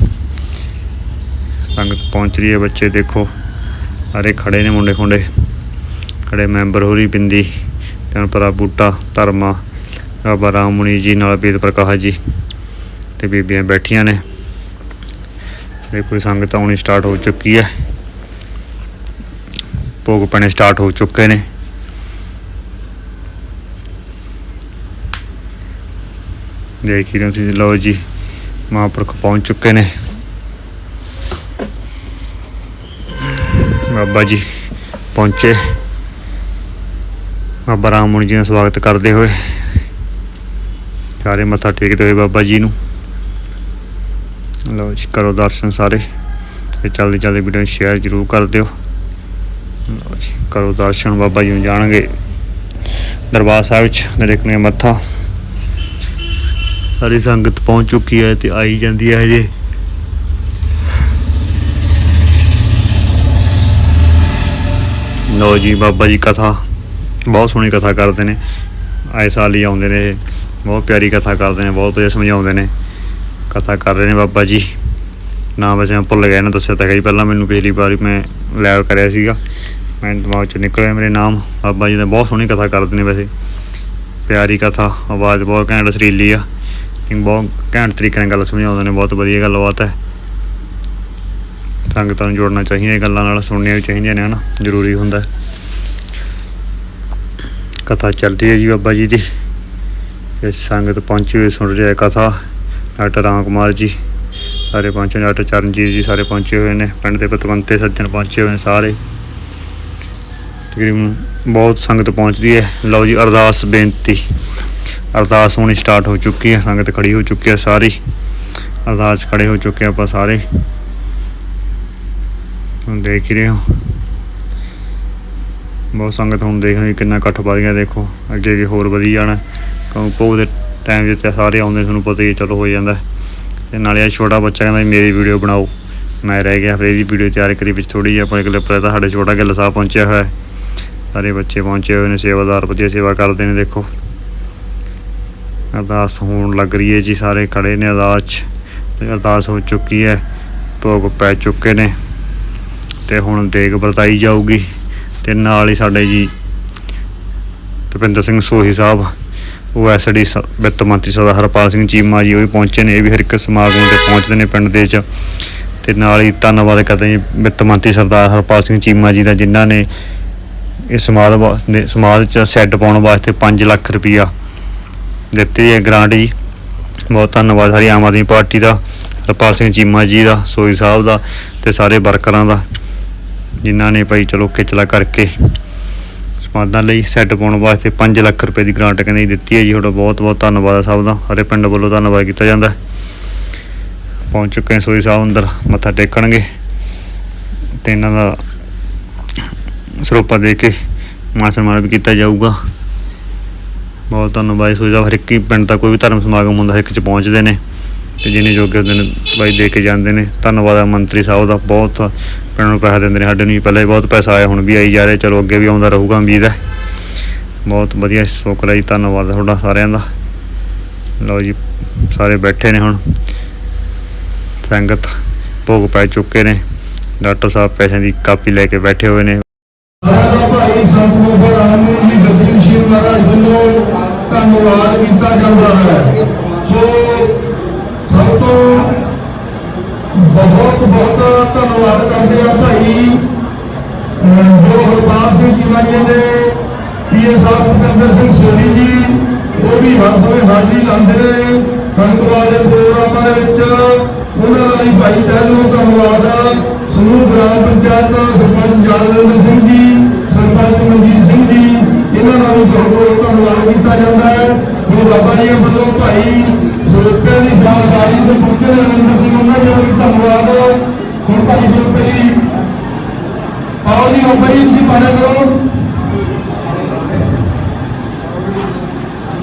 S1: ਸੰਗਤ ਪਹੁੰਚ ਰਹੀ ਹੈ ਬੱਚੇ, ਦੇਖੋ। ਸਾਰੇ ਖੜੇ ਨੇ ਮੁੰਡੇ ਖੁੰਡੇ। ਖੜੇ ਮੈਂਬਰ ਹੋਰੀ ਬਿੰਦੀ ਤਨ ਪਰਾ ਬੂਟਾ, ਧਰਮਾ, ਬਾਬਾ ਰਾਮ ਮੁਨੀ ਜੀ, ਨਾਲ ਬੇਦ ਪ੍ਰਕਾਸ਼ ਜੀ ਤੇ ਬੀਬੀਆਂ ਬੈਠੀਆਂ ਨੇ। ਦੇਖੋ, ਸੰਗਤ ਆਉਣੀ ਸਟਾਰਟ ਹੋ ਚੁੱਕੀ ਹੈ। ਭੋਗ ਪੈਣੇ ਸਟਾਰਟ ਹੋ ਚੁੱਕੇ ਨੇ। ਦੇਖ ਹੀ ਰਹੇ ਹੋ ਤੁਸੀਂ ਲਓ ਜੀ, ਮਹਾਂਪੁਰਖ ਪਹੁੰਚ ਚੁੱਕੇ ਨੇ। ਬਾਬਾ ਜੀ ਪਹੁੰਚੇ। ਬਾਬਾ ਰਾਮ ਮੁਨੀ ਜੀ ਦਾ ਸਵਾਗਤ ਕਰਦੇ ਹੋਏ। ਸਾਰੇ ਮੱਥਾ ਟੇਕਦੇ ਹੋਏ ਬਾਬਾ ਜੀ ਨੂੰ। ਲਓ ਜੀ, ਕਰੋ ਦਰਸ਼ਨ ਸਾਰੇ ਤੇ ਚੱਲਦੇ ਚੱਲਦੇ ਵੀਡੀਓ ਨੂੰ ਸ਼ੇਅਰ ਜ਼ਰੂਰ ਕਰ ਦਿਓ। ਲਓ ਜੀ, ਕਰੋ ਦਰਸ਼ਨ, ਬਾਬਾ ਜੀ ਨੂੰ ਜਾਣਗੇ। ਦਰਬਾਰ ਸਾਹਿਬ ਵਿੱਚ ਨਰੇਕ ਨੇ ਮੱਥਾ ਸਾਰੀ ਸੰਗਤ ਪਹੁੰਚ ਚੁੱਕੀ ਹੈ ਤੇ ਆਈ ਜਾਂਦੀ ਹੈ ਹਜੇ। ਲਓ ਜੀ, ਬਾਬਾ ਜੀ ਕਥਾ। ਬਹੁਤ ਸੋਹਣੀ ਕਥਾ ਕਰਦੇ ਨੇ। ਆਏ ਸਾਲ ਹੀ ਆਉਂਦੇ ਨੇ ਇਹ। ਬਹੁਤ ਪਿਆਰੀ ਕਥਾ ਕਰਦੇ ਨੇ, ਬਹੁਤ ਵਧੀਆ ਸਮਝਾਉਂਦੇ ਨੇ। ਕਥਾ ਕਰ ਰਹੇ ਨੇ ਬਾਬਾ ਜੀ। ਨਾਮ ਵੈਸੇ ਮੈਂ ਭੁੱਲ ਗਿਆ, ਇਹਨਾਂ ਦੱਸਿਆ ਤਾਂ ਗਈ ਪਹਿਲਾਂ ਮੈਨੂੰ ਪਿਛਲੀ ਵਾਰੀ ਮੈਂ ਲਾਈਵ ਕਰਿਆ ਸੀਗਾ। ਮੈਂ ਦਿਮਾਗ ਚੋਂ ਨਿਕਲਿਆ ਮੇਰੇ ਨਾਮ। ਬਾਬਾ ਜੀ ਦਾ ਬਹੁਤ ਸੋਹਣੀ ਕਥਾ ਕਰਦੇ ਨੇ ਵੈਸੇ। ਪਿਆਰੀ ਕਥਾ, ਆਵਾਜ਼ ਬਹੁਤ ਘੈਂਟ, ਸੁਰੀਲੀ ਆ। ਕਿ ਬਹੁਤ ਘੈਂਟ ਤਰੀਕੇ ਨਾਲ ਗੱਲ ਸਮਝਾਉਂਦੇ ਨੇ, ਬਹੁਤ ਵਧੀਆ ਗੱਲਬਾਤ ਹੈ। ਸੰਗਤਾਂ ਨੂੰ ਜੋੜਨਾ ਚਾਹੀਦਾ ਇਹ ਗੱਲਾਂ ਨਾਲ ਸੁਣਨੀਆਂ ਵੀ ਚਾਹੀਦੀਆਂ ਨੇ, ਹਨਾ? ਜ਼ਰੂਰੀ ਹੁੰਦਾ ਕਥਾ ਚੱਲਦੀ ਹੈ ਜੀ ਬਾਬਾ ਜੀ ਦੀ। ਤੇ ਸੰਗਤ ਪਹੁੰਚੀ ਹੋਈ, ਸੁਣ ਰਿਹਾ ਹੈ ਕਥਾ। ਡਾਕਟਰ ਰਾਮ ਕੁਮਾਰ ਜੀ, ਸਾਰੇ ਪਹੁੰਚੇ ਡਾਕਟਰ ਚਰਨਜੀਤ ਜੀ ਸਾਰੇ ਪਹੁੰਚੇ ਹੋਏ ਨੇ, ਪਿੰਡ ਦੇ ਪਤਵੰਤੇ ਸੱਜਣ ਪਹੁੰਚੇ ਹੋਏ ਨੇ ਸਾਰੇ। ਤਕਰੀਬਨ ਬਹੁਤ ਸੰਗਤ ਪਹੁੰਚਦੀ ਹੈ। ਲਓ ਜੀ ਅਰਦਾਸ ਬੇਨਤੀ। ਅਰਦਾਸ ਹੋਣੀ ਸਟਾਰਟ ਹੋ ਚੁੱਕੀ ਹੈ ਸੰਗਤ ਖੜੀ ਹੋ ਚੁੱਕੀ ਹੈ ਸਾਰੀ। ਅਰਦਾਸ ਖੜੇ ਹੋ ਚੁੱਕੇ ਆਪਾਂ ਸਾਰੇ। ਹੁਣ ਦੇਖ ਹੀ ਰਹੇ ਹੋ। ਬਹੁਤ ਸੰਗਤ ਹੁਣ ਦੇਖ ਰਹੀ ਕਿੰਨਾ ਇਕੱਠ ਵੱਧ ਗਿਆ ਦੇਖੋ। ਅੱਗੇ ਅੱਗੇ ਹੋਰ ਵਧੀ ਜਾਣਾ। ਕਿਉਂ ਭੋਗ ਦੇ ਟਾਈਮ ਜਿੱਤੇ ਸਾਰੇ ਆਉਂਦੇ ਤੁਹਾਨੂੰ ਪਤਾ ਹੀ ਹੈ, ਚਲੋ ਹੋ ਜਾਂਦਾ। ਤੇ ਨਾਲੇ ਇਹ ਛੋਟਾ ਬੱਚਾ ਕਹਿੰਦਾ ਮੇਰੀ ਵੀਡੀਓ ਬਣਾਓ। ਮੈਂ ਰਹਿ ਗਿਆ ਫਿਰ ਇਹਦੀ ਵੀਡੀਓ ਤਿਆਰ ਕਰੀ ਵਿੱਚ ਥੋੜੀ ਜਿਹੀ ਆਪਣੇ ਕਲਿੱਪ ਰਹਿ ਸਾਡੇ ਛੋਟਾ ਗਿੱਲ ਸਾਹਿਬ ਪਹੁੰਚਿਆ ਹੋਇਆ ਸਾਰੇ ਬੱਚੇ ਪਹੁੰਚੇ ਹੋਏ ਨੇ ਸੇਵਾਦਾਰ ਵਧੀਆ ਸੇਵਾ ਕਰਦੇ ਨੇ ਦੇਖੋ। ਅਰਦਾਸ ਹੋਣ ਲੱਗ ਰਹੀ ਹੈ ਜੀ, ਸਾਰੇ ਖੜੇ ਨੇ ਅਰਦਾਸ 'ਚ। ਤੇ ਅਰਦਾਸ ਹੋ ਚੁੱਕੀ ਹੈ, ਭੋਗ ਪੈ ਚੁੱਕੇ ਨੇ। ਤੇ ਹੁਣ ਦੇਗ ਵਰਤਾਈ ਜਾਊਗੀ। ਤੇ ਨਾਲ ਹੀ ਸਾਡੇ ਜੀ ਭੁਪਿੰਦਰ ਸਿੰਘ ਸੋਹੀ ਸਾਹਿਬ, ਉਹ ਐਸਡੀ ਵਿੱਤ ਮੰਤਰੀ ਸਰਦਾਰ ਹਰਪਾਲ ਸਿੰਘ ਚੀਮਾ ਜੀ, ਉਹ ਵੀ ਪਹੁੰਚੇ ਨੇ। ਇਹ ਵੀ ਹਰ ਇੱਕ ਸਮਾਗਮ ਤੇ ਪਹੁੰਚਦੇ ਨੇ ਪਿੰਡ ਦੇ 'ਚ। ਤੇ ਨਾਲ ਹੀ ਧੰਨਵਾਦ ਕਰਦੇ ਜੀ ਵਿੱਤ ਮੰਤਰੀ ਸਰਦਾਰ ਹਰਪਾਲ ਸਿੰਘ ਚੀਮਾ ਜੀ ਦਾ, ਜਿਨ੍ਹਾਂ ਨੇ ਇਸ ਸਮਾਜ ਵਾਸਤੇ ਸਮਾਜ 'ਚ ਸੈੱਟ ਪਾਉਣ ਵਾਸਤੇ 5 ਲੱਖ ਰੁਪਈਆ ਦਿੱਤੀ ਹੈ ਗ੍ਰਾਂਟ ਜੀ। ਬਹੁਤ ਧੰਨਵਾਦ ਸਾਰੀ ਆਮ ਆਦਮੀ ਪਾਰਟੀ ਦਾ, ਹਰਪਾਲ ਸਿੰਘ ਚੀਮਾ ਜੀ ਦਾ, ਸੋਈ ਸਾਹਿਬ ਦਾ ਤੇ ਸਾਰੇ ਵਰਕਰਾਂ ਦਾ, ਜਿਨ੍ਹਾਂ ਨੇ ਭਾਈ ਚਲੋ ਖਿਚਲਾ ਕਰਕੇ ਸਮਾਦਾਂ ਲਈ ਸੈੱਟ ਪਾਉਣ ਵਾਸਤੇ 5 ਲੱਖ ਰੁਪਏ ਦੀ ਗ੍ਰਾਂਟ ਕਹਿੰਦੇ ਦਿੱਤੀ ਹੈ ਜੀ। ਤੁਹਾਡਾ ਬਹੁਤ ਬਹੁਤ ਧੰਨਵਾਦ ਹੈ ਸਭ ਦਾ ਹਰੇ ਪਿੰਡ ਵੱਲੋਂ ਧੰਨਵਾਦ ਕੀਤਾ ਜਾਂਦਾ ਪਹੁੰਚ ਚੁੱਕੇ ਸੋਈ ਸਾਹਿਬ ਅੰਦਰ, ਮੱਥਾ ਟੇਕਣਗੇ ਤੇ ਇਹਨਾਂ ਦਾ ਸਰੋਪਾ ਦੇ ਕੇ ਮਾਨ ਸਨਮਾਨ ਵੀ ਕੀਤਾ ਜਾਊਗਾ। ਬਹੁਤ ਧੰਨਵਾਦ। ਸੋਈ ਸਾਹਿਬ ਹਰ ਇੱਕ ਹੀ ਪਿੰਡ ਦਾ ਕੋਈ ਵੀ ਧਰਮ ਸਮਾਗਮ ਹੁੰਦਾ, ਹਰ ਇੱਕ ਚ ਪਹੁੰਚਦੇ ਨੇ ਤੇ ਜਿਹਨੇ ਜੋਗੇ ਹੁੰਦੇ ਨੇ, ਬਾਈ ਦੇ ਕੇ ਜਾਂਦੇ ਨੇ। ਧੰਨਵਾਦ ਹੈ ਮੰਤਰੀ ਸਾਹਿਬ ਦਾ, ਬਹੁਤ ਪਿੰਡ ਨੂੰ ਪੈਸਾ ਦਿੰਦੇ ਨੇ ਸਾਡੇ ਨੂੰ ਪਹਿਲਾਂ ਵੀ ਬਹੁਤ ਪੈਸਾ ਆਇਆ, ਹੁਣ ਵੀ ਆਈ ਜਾ ਰਿਹਾ, ਚਲੋ ਅੱਗੇ ਵੀ ਆਉਂਦਾ ਰਹੂਗਾ ਉਮੀਦ ਹੈ। ਬਹੁਤ ਵਧੀਆ ਸ਼ੁਕਰ ਜੀ ਧੰਨਵਾਦ ਤੁਹਾਡਾ ਸਾਰਿਆਂ ਦਾ। ਲਓ ਜੀ, ਸਾਰੇ ਬੈਠੇ ਨੇ ਹੁਣ। ਸੰਗਤ ਭੋਗ ਪੈ ਚੁੱਕੇ ਨੇ। ਡਾਕਟਰ ਸਾਹਿਬ ਪੈਸਿਆਂ ਦੀ ਕਾਪੀ ਲੈ ਕੇ ਬੈਠੇ ਹੋਏ ਨੇ।
S2: ਭਾਈ ਸੰਤ ਬਾਬਾ ਰਾਮ ਜੀ ਗੱਦੀ ਸ਼ਿਵ ਮਹਾਰਾਜ ਵੱਲੋਂ ਧੰਨਵਾਦ ਕੀਤਾ ਜਾਂਦਾ ਹੈ। ਸੋ ਸਭ ਤੋਂ ਬਹੁਤ ਬਹੁਤ ਧੰਨਵਾਦ ਕਰਦੇ ਆ ਭਾਈ ਜੋ ਹਰਪਾਲ ਸਿੰਘ ਜੀ ਦੇ ਪੀਏ ਸਾਹਿਬ ਭੁਪਿੰਦਰ ਸਿੰਘ ਸੋਨੀ ਜੀ, ਉਹ ਵੀ ਹਰ ਸਮੇਂ ਹਾਜ਼ਰੀ ਲਾਉਂਦੇ ਨੇ। ਕੰਕਵਾਲ ਦੇ ਪ੍ਰੋਗਰਾਮਾਂ ਦੇ ਵਿੱਚ ਉਹਨਾਂ ਦਾ ਵੀ ਭਾਈ ਤਹਿ ਦਿਲੋਂ ਧੰਨਵਾਦ ਸਮੂਹ ਗ੍ਰਾਮ ਪੰਚਾਇਤ ਦਾ ਸਰਪੰਚ ਜਾਲਵਿੰਦਰ ਸਿੰਘ ਜੀ, ਸਰਪੰਚ ਮਨਜੀਤ ਬਹੁਤ ਬਹੁਤ ਧੰਨਵਾਦ ਕੀਤਾ ਜਾਂਦਾ ਹੈ ਹੁਣ ਬਾਬਾ ਜੀ ਵੱਲੋਂ ਭਾਈ ਸਰੂਪੇ ਦੀ ਸਾਰੀ ਦੇ ਪੁੱਤਰ ਰਵਿੰਦਰ ਸਿੰਘ ਉਹਨਾਂ ਜੀ ਦਾ ਵੀ ਧੰਨਵਾਦ ਹੁਣ ਭਾਈ ਸਰੂਪੇ ਦੀ ਆਓ ਜੀ ਬਾਬਾ ਜੀ ਤੁਸੀਂ ਪਾਣਾ ਕਰੋ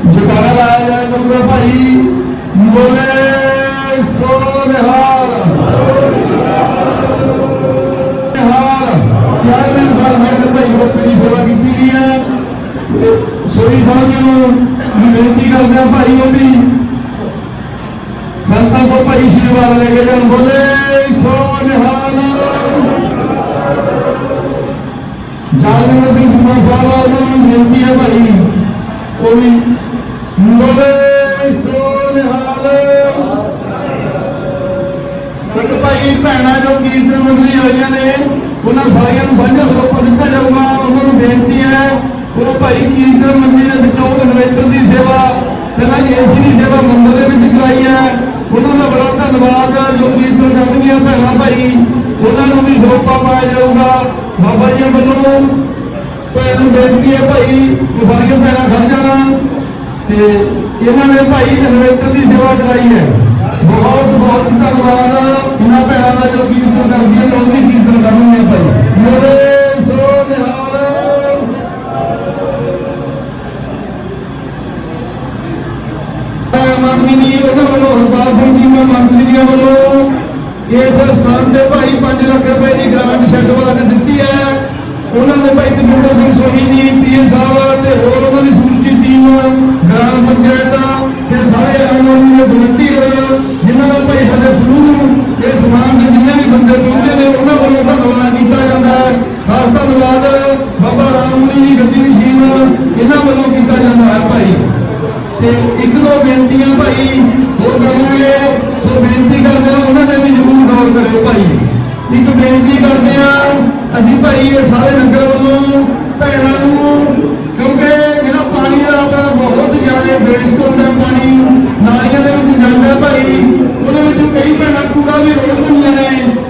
S2: ਜਕਾਰਾ ਲਾਇਆ ਜਾਏ ਕਰੂਗਾ ਭਾਈ ਬੋਲੇ ਸੋ ਬੇਨਤੀ ਨਿਹਾਲ ਭਾਈ ਉਹ ਵੀ ਸੰਤਾਂ ਕੋ ਭਾਈ ਆਸ਼ੀਰਵਾਦ ਲੈ ਕੇ ਜਾਣ, ਬੋਲੇ ਸੋ ਨਿਹਾਲ। ਜਾਨਵਰ ਸਿੰਘ ਸੁਮਾ ਸਾਹਿਬ ਉਹਨਾਂ ਨੂੰ ਬੇਨਤੀ ਹੈ ਭਾਈ, ਉਹ ਵੀ, ਬੋਲੇ ਸੋ ਨਿਹਾਲ। ਇੱਕ ਭਾਈ ਭੈਣਾਂ ਜੋ ਕੀਰਤਨ ਮੰਡਲੀ ਹੋਈਆਂ ਨੇ, ਉਹਨਾਂ ਸਾਰਿਆਂ ਨੂੰ ਸਾਂਝਾ ਸਰੋਪਾ ਦਿੱਤਾ ਜਾਊਗਾ ਉਹਨਾਂ ਨੂੰ ਬੇਨਤੀ ਹੈ ਉਹ ਭਾਈ ਕੀਰਤਨ ਮੰਡਲੀ ਦੇ ਵਿੱਚੋਂ ਇਨਵੇਟਰ ਦੀ ਸੇਵਾ, ਪਹਿਲਾਂ ਏਸੀ ਦੀ ਸੇਵਾ ਮੰਦਰ ਦੇ ਵਿੱਚ ਕਰਾਈ ਹੈ। ਉਹਨਾਂ ਦਾ ਬੜਾ ਧੰਨਵਾਦ ਜੋ ਕੀਰਤਨ ਕਰਨਗੀਆਂ ਭੈਣਾਂ ਭਾਈ, ਉਹਨਾਂ ਨੂੰ ਵੀ ਸਰੋਪਾ ਪਾਇਆ ਜਾਊਗਾ। ਬਾਬਾ ਜੀ ਵੱਲੋਂ ਭੈਣ ਨੂੰ ਬੇਨਤੀ ਹੈ ਭਾਈ, ਉਹ ਸਾਰੀਆਂ ਭੈਣਾਂ ਖੜ ਜਾਣਾ ਤੇ ਇਹਨਾਂ ਨੇ ਭਾਈ ਇਨਵੇਟਰ ਦੀ ਸੇਵਾ ਕਰਾਈ ਹੈ। ਬਹੁਤ ਬਹੁਤ ਧੰਨਵਾਦ। ਇਹਨਾਂ ਭੈਣਾਂ ਦਾ ਜੋ ਕੀਰਤਨ ਕਰਦੀਆਂ ਨੇ ਉਹ ਵੀ ਕੀਰਤਨ ਕਰਨਗੇ ਭਾਈ। ਮੇਰੇ ਹਰਪਾਲ ਮੰਤਰੀ ਜੀ ਵੱਲੋਂ ਇਸ ਸਥਾਨ ਤੇ ਭਾਈ 5 ਲੱਖ ਰੁਪਏ ਦੀ ਗ੍ਰਾਂਟ ਸ਼ੈੱਡ ਵਾਸਤੇ ਦਿੱਤੀ ਹੈ। ਉਹਨਾਂ ਨੇ ਭਾਈ ਤਜਿੰਦਰ ਸਿੰਘ ਸੋਹੀ ਜੀ ਪੀਏ ਸਾਹਿਬ ਤੇ ਹੋਰ ਉਹਨਾਂ ਦੀ ਸਮੁੱਚੀ ਟੀਮ ਗ੍ਰਾਮ ਪੰਚਾਇਤਾਂ ਤੇ ਸਾਰੇ ਆਂਗਨ ਦੇ ਵਲੰਟੀਅਰ ਜਿਨ੍ਹਾਂ ਦਾ ਭਾਈ ਸਾਡੇ ਸਮੂਹ ਇਹ ਸਮਾਨ ਦੇ ਜਿੰਨੇ ਵੀ ਬੰਦੇ ਪਹੁੰਚੇ ਨੇ, ਉਹਨਾਂ ਵੱਲੋਂ ਧੰਨਵਾਦ ਕੀਤਾ ਜਾਂਦਾ ਹੈ। ਖਾਸ ਧੰਨਵਾਦ ਬਾਬਾ ਰਾਮਮੁਨੀ ਜੀ ਗੱਦੀ ਮਸ਼ੀਨ ਇਹਨਾਂ ਵੱਲੋਂ ਕੀਤਾ ਜਾਂਦਾ ਹੈ ਭਾਈ। ਤੇ ਇੱਕ ਦੋ ਬੇਨਤੀਆਂ ਭਾਈ ਹੋਰ ਕਰਾਂਗੇ ਸੋ ਬੇਨਤੀ ਕਰਦੇ ਹਾਂ, ਉਹਨਾਂ ਨੇ ਵੀ ਜ਼ਰੂਰ ਗੌਰ ਕਰਿਓ ਭਾਈ। ਇੱਕ ਬੇਨਤੀ ਕਰਦੇ ਆ ਅਸੀਂ ਭਾਈ ਇਹ ਸਾਰੇ ਨਗਰ ਵੱਲੋਂ ਭੈਣਾਂ ਨੂੰ, ਕਿਉਂਕਿ ਜਿਹੜਾ ਪਾਣੀ ਦਾ ਆਪਣਾ ਬਹੁਤ ਜ਼ਿਆਦਾ ਵੇਸਟ ਹੁੰਦਾ ਪਾਣੀ, ਨਾਲੀਆਂ ਦੇ ਵਿੱਚ ਜਾਂਦਾ ਭਾਈ। ਉਹਦੇ ਵਿੱਚ ਕਈ ਭੈਣਾਂ ਕੂੜਾ ਵੀ ਰੋੜ ਦਿੰਦੀਆਂ ਨੇ,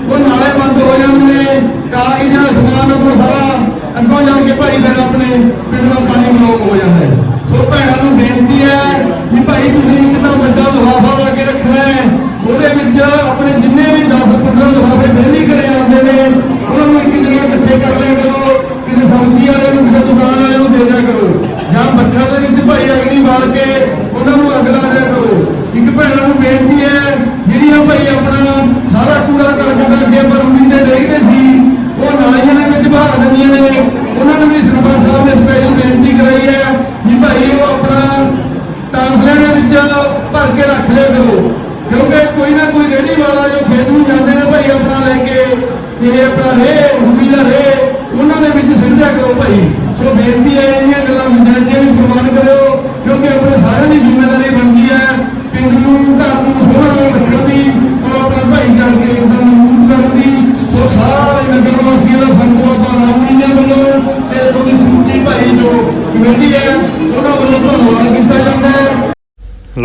S2: ਉਹ ਨਾਲੇ ਬੰਦ ਹੋ ਜਾਂਦੇ ਨੇ, ਕਾਗਜ਼ ਜਾਂ ਸਮਾਨ, ਆਪਣਾ ਸਾਰਾ ਅੱਗੋਂ ਜਾ ਕੇ ਭਾਈ ਫਿਰ ਆਪਣੇ ਪਿੰਡ ਦਾ ਪਾਣੀ ਬਲੌਕ ਹੋ ਜਾਂਦਾ ਹੈ। ਸੋ ਭੈਣਾਂ ਨੂੰ ਬੇਨਤੀ ਹੈ ਵੀ ਭਾਈ ਤੁਸੀਂ ਇੱਕ ਤਾਂ ਵੱਡਾ ਲਿਫਾਫਾ ਲਾ ਕੇ ਰੱਖਣਾ ਹੈ। ਉਹਦੇ ਵਿੱਚ ਆਪਣੇ ਜਿੰਨੇ ਵੀ 10 15 ਲਿਫਾਫੇ ਡੇਲੀ ਕਰੇ ਆਉਂਦੇ ਨੇ, ਉਹਨਾਂ ਨੂੰ ਇੱਕ ਜਗ੍ਹਾ ਇਕੱਠੇ ਕਰ ਲਿਆ ਕਰੋ। ਕਿਸੇ ਸਬਜ਼ੀ ਵਾਲੇ ਨੂੰ ਕਿਸੇ ਦੁਕਾਨ ਵਾਲੇ ਨੂੰ ਦੇ ਦਿਆ ਕਰੋ। ਜਾਂ ਮੱਠਾ ਦੇ ਵਿੱਚ ਭਾਈ ਅਗਲੀ ਵਾਲ ਕੇ ਉਹਨਾਂ ਨੂੰ ਅਗਲਾ ਦਿਆ ਕਰੋ। ਇੱਕ ਭੈਣਾਂ ਨੂੰ ਬੇਨਤੀ ਹੈ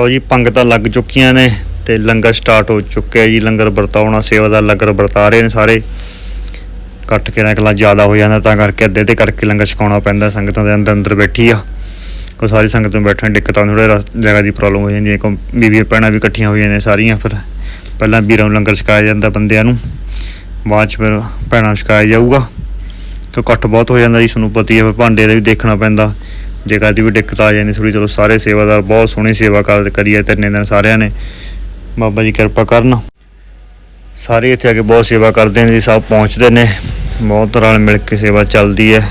S1: ਲਓ ਜੀ ਪੰਗਤਾਂ ਲੱਗ ਚੁੱਕੀਆਂ ਨੇ ਤੇ ਲੰਗਰ ਸਟਾਰਟ ਹੋ ਚੁੱਕਿਆ ਜੀ। ਲੰਗਰ ਵਰਤਾਉਣਾ, ਸੇਵਾ ਦਾ ਲੰਗਰ ਵਰਤਾ ਰਹੇ ਨੇ ਸਾਰੇ। ਕੱਟ ਕੇ ਨਾ ਕਲਾ ਜ਼ਿਆਦਾ ਹੋ ਜਾਂਦਾ, ਤਾਂ ਕਰਕੇ ਅੱਧੇ ਤੇ ਕਰਕੇ ਲੰਗਰ ਛਕਾਉਣਾ ਪੈਂਦਾ, ਸੰਗਤਾਂ ਦੇ ਅੰਦਰ ਅੰਦਰ ਬੈਠੀ ਆ। ਕੋ ਸਾਰੀ ਸੰਗਤ ਨੂੰ ਬੈਠਣ ਦਿੱਕਤਾਂ ਥੋੜੇ ਜਗ੍ਹਾ ਦੀ ਪ੍ਰੋਬਲਮ ਹੋ ਜਾਂਦੀ ਹੈ। ਕੋ ਬੀਬੀਆਂ ਭੈਣਾਂ ਵੀ ਇਕੱਠੀਆਂ ਹੋਈਆਂ ਨੇ ਸਾਰੀਆਂ, ਫਿਰ ਪਹਿਲਾਂ ਵੀਰਾਂ ਨੂੰ ਲੰਗਰ ਛਕਾਇਆ ਜਾਂਦਾ ਬੰਦਿਆਂ ਨੂੰ। ਬਾਅਦ ਚ ਫਿਰ ਭੈਣਾਂ ਛਕਾਇਆ ਜਾਊਗਾ। ਕਿਉਂ ਇਕੱਠ ਬਹੁਤ ਹੋ ਜਾਂਦਾ ਜੀ ਸਾਨੂੰ ਪਤੀ ਹੈ, ਫਿਰ ਭਾਂਡੇ ਦਾ ਵੀ ਦੇਖਣਾ ਪੈਂਦਾ। ਜਗ੍ਹਾ ਦੀ ਵੀ ਦਿੱਕਤ ਆ ਜਾਂਦੀ ਥੋੜੀ ਚਲੋ ਸਾਰੇ ਸੇਵਾਦਾਰ ਬਹੁਤ ਸੋਹਣੀ ਸੇਵਾ ਕਰ ਕਰੀਏ ਤਿੰਨੇ ਦਿਨ ਸਾਰਿਆਂ ਨੇ। ਬਾਬਾ ਜੀ ਕਿਰਪਾ ਕਰਨ। ਸਾਰੇ ਇੱਥੇ ਆ ਕੇ ਬਹੁਤ ਸੇਵਾ ਕਰਦੇ ਨੇ ਜੀ, ਸਭ ਪਹੁੰਚਦੇ ਨੇ। ਬਹੁਤ ਰਲ ਮਿਲ ਕੇ ਸੇਵਾ ਚੱਲਦੀ ਹੈ।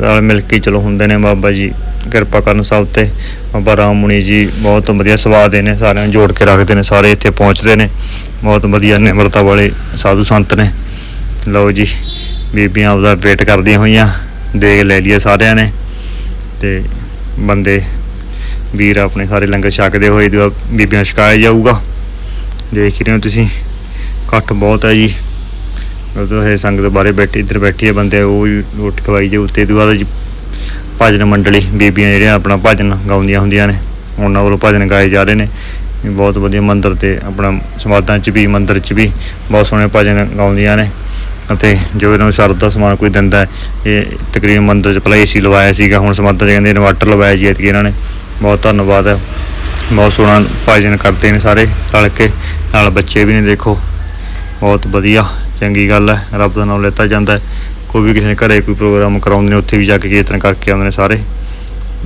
S1: ਰਲ ਮਿਲ ਕੇ ਚਲੋ ਹੁੰਦੇ ਨੇ ਬਾਬਾ ਜੀ, ਕਿਰਪਾ ਕਰਨ ਸਭ ਤੇ। ਬਾਬਾ ਰਾਮ ਮੁਨੀ ਜੀ ਬਹੁਤ ਵਧੀਆ ਸੁਭਾਅ ਦੇ ਨੇ, ਸਾਰਿਆਂ ਨੂੰ ਜੋੜ ਕੇ ਰੱਖਦੇ ਨੇ, ਸਾਰੇ ਇੱਥੇ ਪਹੁੰਚਦੇ ਨੇ। ਬਹੁਤ ਵਧੀਆ ਨਿਮਰਤਾ ਵਾਲੇ ਸਾਧੂ ਸੰਤ ਨੇ। ਲਓ ਜੀ, ਬੀਬੀਆਂ ਉਹਦਾ ਵੇਟ ਕਰਦੀਆਂ ਹੋਈਆਂ ਦੇਖ ਲੈ ਲਈਏ ਸਾਰਿਆਂ ਨੇ। ਤੇ ਬੰਦੇ, ਵੀਰ ਆਪਣੇ ਸਾਰੇ ਲੰਗਰ ਛਕਦੇ ਹੋਏ ਜੋ ਬੀਬੀਆਂ ਛਕਾਇਆ ਜਾਊਗਾ। ਦੇਖ ਰਹੇ ਹੋ ਤੁਸੀਂ ਇਕੱਠ ਬਹੁਤ ਹੈ ਜੀ। ਉਦੋਂ ਇਹ ਸੰਗਤ ਬਾਰੇ ਬੈਠੀ, ਇੱਧਰ ਬੈਠੀ ਹੈ ਬੰਦੇ, ਉਹ ਵੀ ਰੋਟੀ ਖਵਾਈ ਜੇ ਉੱਤੇ ਤੋਂ ਬਾਅਦ ਜੀ ਭਜਨ ਮੰਡਲੀ, ਬੀਬੀਆਂ ਜਿਹੜੀਆਂ ਆਪਣਾ ਭਜਨ ਗਾਉਂਦੀਆਂ ਹੁੰਦੀਆਂ ਨੇ, ਉਹਨਾਂ ਵੱਲੋਂ ਭਜਨ ਗਾਏ ਜਾ ਰਹੇ ਨੇ। ਬਹੁਤ ਵਧੀਆ ਮੰਦਰ ਤੇ ਆਪਣਾ ਸਮਾਦਾਂ 'ਚ ਵੀ, ਮੰਦਰ 'ਚ ਵੀ ਬਹੁਤ ਸੋਹਣੇ ਭਜਨ ਗਾਉਂਦੀਆਂ ਨੇ। ਅਤੇ ਜੋ ਇਹਨਾਂ ਨੂੰ ਸਰਦ ਦਾ ਸਮਾਨ ਕੋਈ ਦਿੰਦਾ ਹੈ, ਇਹ ਤਕਰੀਬਨ ਮੰਦਰ 'ਚ ਪਹਿਲਾਂ ਏਸੀ ਲਵਾਇਆ ਸੀਗਾ, ਹੁਣ ਸਮਾਧਾਂ 'ਚ ਕਹਿੰਦੇ ਇਨਵਰਟਰ ਲਵਾਇਆ ਜੀ ਐਤਕੀ ਇਹਨਾਂ ਨੇ। ਬਹੁਤ ਧੰਨਵਾਦ ਹੈ। ਬਹੁਤ ਸੋਹਣਾ ਭਾਜਨ ਕਰਦੇ ਨੇ ਸਾਰੇ ਰਲ ਕੇ, ਨਾਲ ਬੱਚੇ ਵੀ ਨੇ ਦੇਖੋ। ਬਹੁਤ ਵਧੀਆ, ਚੰਗੀ ਗੱਲ ਹੈ। ਰੱਬ ਦਾ ਨਾਮ ਲੈਤਾ ਜਾਂਦਾ ਹੈ। ਕੋਈ ਵੀ ਕਿਸੇ ਦੇ ਘਰੇ ਕੋਈ ਪ੍ਰੋਗਰਾਮ ਕਰਾਉਂਦੇ ਨੇ, ਉੱਥੇ ਵੀ ਜਾ ਕੇ ਕੀਰਤਨ ਕਰਕੇ ਆਉਂਦੇ ਨੇ ਸਾਰੇ।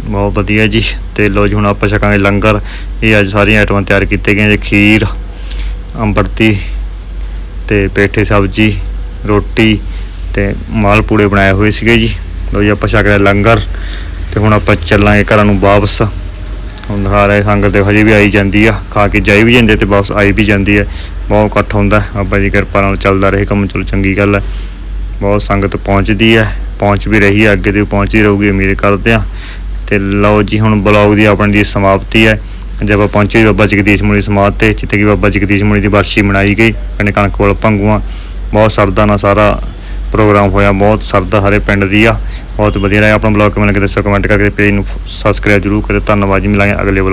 S1: ਬਹੁਤ ਵਧੀਆ ਜੀ। ਤੇ ਲੋ ਜੀ, ਹੁਣ ਆਪਾਂ ਛਕਾਂਗੇ ਲੰਗਰ। ਇਹ ਅੱਜ ਸਾਰੀਆਂ ਆਈਟਮਾਂ ਤਿਆਰ ਕੀਤੀਆਂ ਗਈਆਂ ਜੀ ਖੀਰ, ਅੰਬਰਤੀ ਤੇ ਪੇਠੇ, ਸਬਜੀ। ਰੋਟੀ ਤੇ ਮਾਲ ਪੂੜੇ ਬਣਾਏ ਹੋਏ ਸੀਗੇ ਜੀ। ਲੋ ਜੀ, ਆਪਾਂ ਛਕ ਲਿਆ ਲੰਗਰ ਤੇ ਹੁਣ ਆਪਾਂ ਚੱਲਾਂਗੇ ਘਰਾਂ ਨੂੰ ਵਾਪਸ। ਹੁਣ ਦਿਖਾ ਰਹੇ ਸੰਗਤ ਤੇ ਹਜੇ ਵੀ ਆਈ ਜਾਂਦੀ ਆ। ਖਾ ਕੇ ਜਾਈ ਵੀ ਜਾਂਦੇ ਤੇ ਵਾਪਸ ਆਈ ਵੀ ਜਾਂਦੀ ਹੈ ਬਹੁਤ ਇਕੱਠ ਹੁੰਦਾ। ਬਾਬਾ ਜੀ ਕਿਰਪਾ ਨਾਲ ਚੱਲਦਾ ਰਹੇ, ਕੰਮ ਚਲੋ ਚੰਗੀ ਗੱਲ ਹੈ ਬਹੁਤ ਸੰਗਤ ਪਹੁੰਚਦੀ ਹੈ ਪਹੁੰਚ ਵੀ ਰਹੀ ਹੈ ਅੱਗੇ ਦੀ ਪਹੁੰਚਦੀ ਰਹੂਗੀ, ਉਮੀਦ ਕਰਦੇ ਆ। ਤੇ ਲਓ ਜੀ, ਹੁਣ ਬਲੌਗ ਦੀ ਆਪਣੀ ਦੀ ਸਮਾਪਤੀ ਹੈ ਜਦ ਆਪਾਂ ਪਹੁੰਚੇ ਬਾਬਾ ਜਗਦੀਸ਼ ਮੁਨੀ ਸਮਾਧ ਤੇ, ਜਿੱਥੇ ਕਿ ਬਾਬਾ ਜਗਦੀਸ਼ ਮੁਨੀ ਦੀ ਵਰਸ਼ੀ ਮਨਾਈ ਗਈ। ਪਿੰਡ ਕਣਕੋਲ ਭੰਗੂਆਂ। ਬਹੁਤ ਸਰਦਾ ਨਾਲ ਸਾਰਾ ਪ੍ਰੋਗਰਾਮ ਹੋਇਆ, ਬਹੁਤ ਸਰਦਾ ਹਰੇ ਪਿੰਡ ਦੀ ਆ। ਬਹੁਤ ਵਧੀਆ ਰਿਹਾ। ਆਪਣਾ ਬਲੌਗ ਕਿਵੇਂ ਲੱਗੇ ਦੱਸੋ ਕਮੈਂਟ ਕਰਕੇ ਪੇਜ ਨੂੰ ਸਬਸਕ੍ਰਾਈਬ ਜਰੂਰ ਕਰਿਓ। ਧੰਨਵਾਦ ਜੀ, ਮਿਲਾਂਗੇ ਅਗਲੇ ਬਲੌਗ